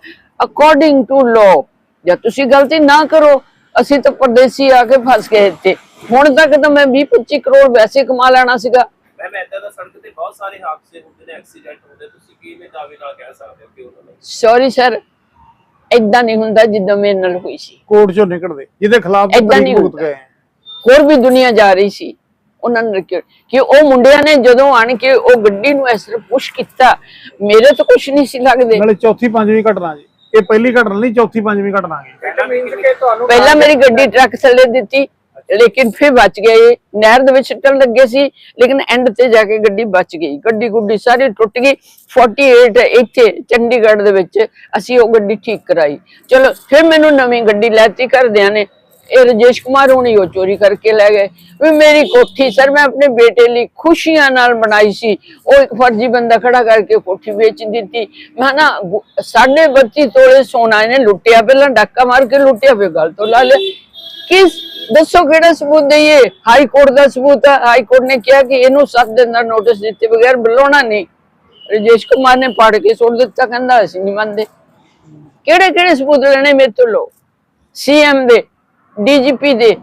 ਅਕੋਰਡਿੰਗ ਟੂ ਲਾਅ ਜੇ ਤੁਸੀਂ ਗਲਤੀ ਨਾ ਕਰੋ ਅਸੀਂ ਤਾਂ ਪਰਦੇਸੀ ਆ ਕੇ ਫਸ ਗਏ ਇੱਥੇ। ਹੁਣ ਤੱਕ ਤਾਂ ਮੈਂ 20 25 ਕਰੋੜ ਵੈਸੇ ਕਮਾ ਲੈਣਾ ਸੀਗਾ। ਮੈਂ ਮੈਂ ਇਦਾਂ ਦਾ ਸੜਕ ਤੇ ਬਹੁਤ ਸਾਰੇ ਹਾਦਸੇ ਹੁੰਦੇ ਨੇ ਐਕਸੀਡੈਂਟ ਹੁੰਦੇ ਤੁਸੀਂ ਕਿਵੇਂ ਦਾਅਵੇ ਨਾਲ ਕਹਿ ਸਕਦੇ ਹੋ ਕਿ ਉਹਨਾਂ ਨੇ? ਸੌਰੀ ਸਰ ਇਦਾਂ ਨਹੀਂ ਹੁੰਦਾ ਜਿੱਦਾਂ ਮੇਰੇ ਨਾਲ ਹੋਈ ਸੀ। ਕੋਰਟ ਚੋਂ ਨਿਕਲਦੇ। ਜਿਹਦੇ ਖਿਲਾਫ ਨਹੀਂ ਭੁਗਤ ਹੁੰਦਾ। ਗਏ। ਹੋਰ ਵੀ ਦੁਨੀਆ ਜਾ ਰਹੀ ਸੀ। ਉਹਨਾਂ ਨੇ ਕਿ ਕਿ ਉਹ ਮੁੰਡਿਆਂ ਨੇ ਜਦੋਂ ਆਣ ਕੇ ਉਹ ਗੱਡੀ ਨੂੰ ਇਸ ਤਰ੍ਹਾਂ ਪੁਸ਼ ਕੀਤਾ ਮੇਰੇ ਤਾਂ ਕੁਝ ਨਹੀਂ ਸੀ ਲੱਗਦੇ। ਨਾਲੇ ਚੌਥੀ ਪੰਜਵੀਂ ਘਟਨਾ ਜੀ। ਇਹ ਪਹਿਲੀ ਘਟਨਾ ਨਹੀਂ ਚੌਥੀ ਪੰਜਵੀਂ ਘਟਨਾ ਹੈ ਪਹਿਲਾਂ ਮੇਰੀ ਗੱਡੀ ਟਰੱਕ ਥੱਲੇ ਦਿੱਤੀ ਲੇਕਿਨ ਫਿਰ ਬਚ ਗਏ ਨਹਿਰ ਦੇ ਵਿੱਚ ਟੱਲ ਲੱਗੇ ਸੀ ਲੇਕਿਨ ਐਂਡ ਤੇ ਜਾ ਕੇ ਗੱਡੀ ਬਚ ਗਈ। ਗੱਡੀ ਗੁੱਡੀ ਸਾਰੀ ਟੁੱਟ ਗਈ। 48 ਇੱਥੇ ਚੰਡੀਗੜ੍ਹ ਦੇ ਵਿੱਚ ਅਸੀਂ ਉਹ ਗੱਡੀ ਠੀਕ ਕਰਾਈ। ਚਲੋ ਫਿਰ ਮੈਨੂੰ ਨਵੀਂ ਗੱਡੀ ਲੈਤੀ ਘਰਦਿਆਂ ਨੇ। ਇਹ ਰਜੇਸ਼ ਕੁਮਾਰ ਹੋਣੀ ਉਹ ਚੋਰੀ ਕਰਕੇ ਲੈ ਗਏ। ਵੀ ਮੇਰੀ ਕੋਠੀ, ਸਰ, ਮੈਂ ਆਪਣੇ ਬੇਟੇ ਲਈ ਖੁਸ਼ੀਆਂ ਨਾਲ ਬਣਾਈ ਸੀ। ਉਹ ਇੱਕ ਫਰਜ਼ੀ ਬੰਦਾ ਖੜਾ ਕਰਕੇ ਕੋਠੀ ਵੇਚ ਦਿੱਤੀ। ਮੈਂ ਨਾ 32 ਤੋਲੇ ਸੋਨਾ ਇਹਨੇ ਲੁੱਟਿਆ, ਪਹਿਲਾਂ ਡਾਕਾ ਮਾਰ ਕੇ ਲੁੱਟਿਆ, ਫਿਰ ਗੱਲ ਤੋਂ ਲਾ ਲਿਆ। ਕਿਸ, ਦੱਸੋ ਕਿਹੜਾ ਸਬੂਤ ਦਈਏ ਹਾਈ ਕੋਰਟ ਦਾ ਸਬੂਤ ਹੈ ਹਾਈ ਕੋਰਟ ਨੇ ਕਿਹਾ ਕਿ ਇਹਨੂੰ 7 ਦਿਨ ਦਾ ਨੋਟਿਸ ਦਿੱਤੇ ਬਗੈਰ ਬੁਲਾਉਣਾ ਨਹੀਂ। ਰਜੇਸ਼ ਕੁਮਾਰ ਨੇ ਪੜ ਕੇ ਸੁਣ ਦਿੱਤਾ, ਕਹਿੰਦਾ ਅਸੀਂ ਨਹੀਂ ਮੰਨਦੇ। ਕਿਹੜੇ ਕਿਹੜੇ ਸਬੂਤ ਲੈਣੇ ਮੇਰੇ ਤੋਂ ਲੋ ਸੀਐਮ ਦੇ। ਡੀਜੀਪੀ ਦੇ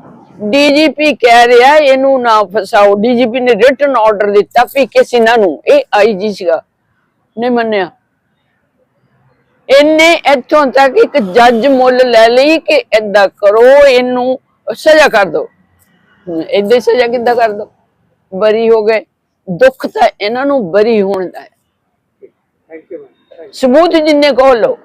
ਡੀਜੀਪੀ ਕਹਿ ਰਿਹਾ ਇਹਨੂੰ ਨਾ ਫਸਾਓ। ਡੀਜੀਪੀ ਨੇ ਰਿਟਨ ਆਰਡਰ ਦਿੱਤਾ ਪੀਕੇ ਸਿਨਾ ਨੂੰ। ਇਹ ਆਈਜੀ ਸੀਗਾ। ਨਹੀਂ ਮੰਨਿਆ। ਇਹਨੇ ਇੱਥੋਂ ਤੱਕ ਇੱਕ ਜੱਜ ਮੁੱਲ ਲੈ ਲਈ ਕਿ ਏਦਾਂ ਕਰੋ ਇਹਨੂੰ ਸਜ਼ਾ ਕਰ ਦਿਓ। ਹੀ ਸਜ਼ਾ ਕਿੱਦਾਂ ਕਰ ਦਿਓ? ਬਰੀ ਹੋ ਗਏ। ਦੁੱਖ ਤਾਂ ਇਹਨਾਂ ਨੂੰ ਬਰੀ ਹੋਣ ਦਾ ਹੈ। ਥੈਂਕ ਯੂ ਸਬੂਤ ਜਿੰਨੇ ਕੋ ਲੋ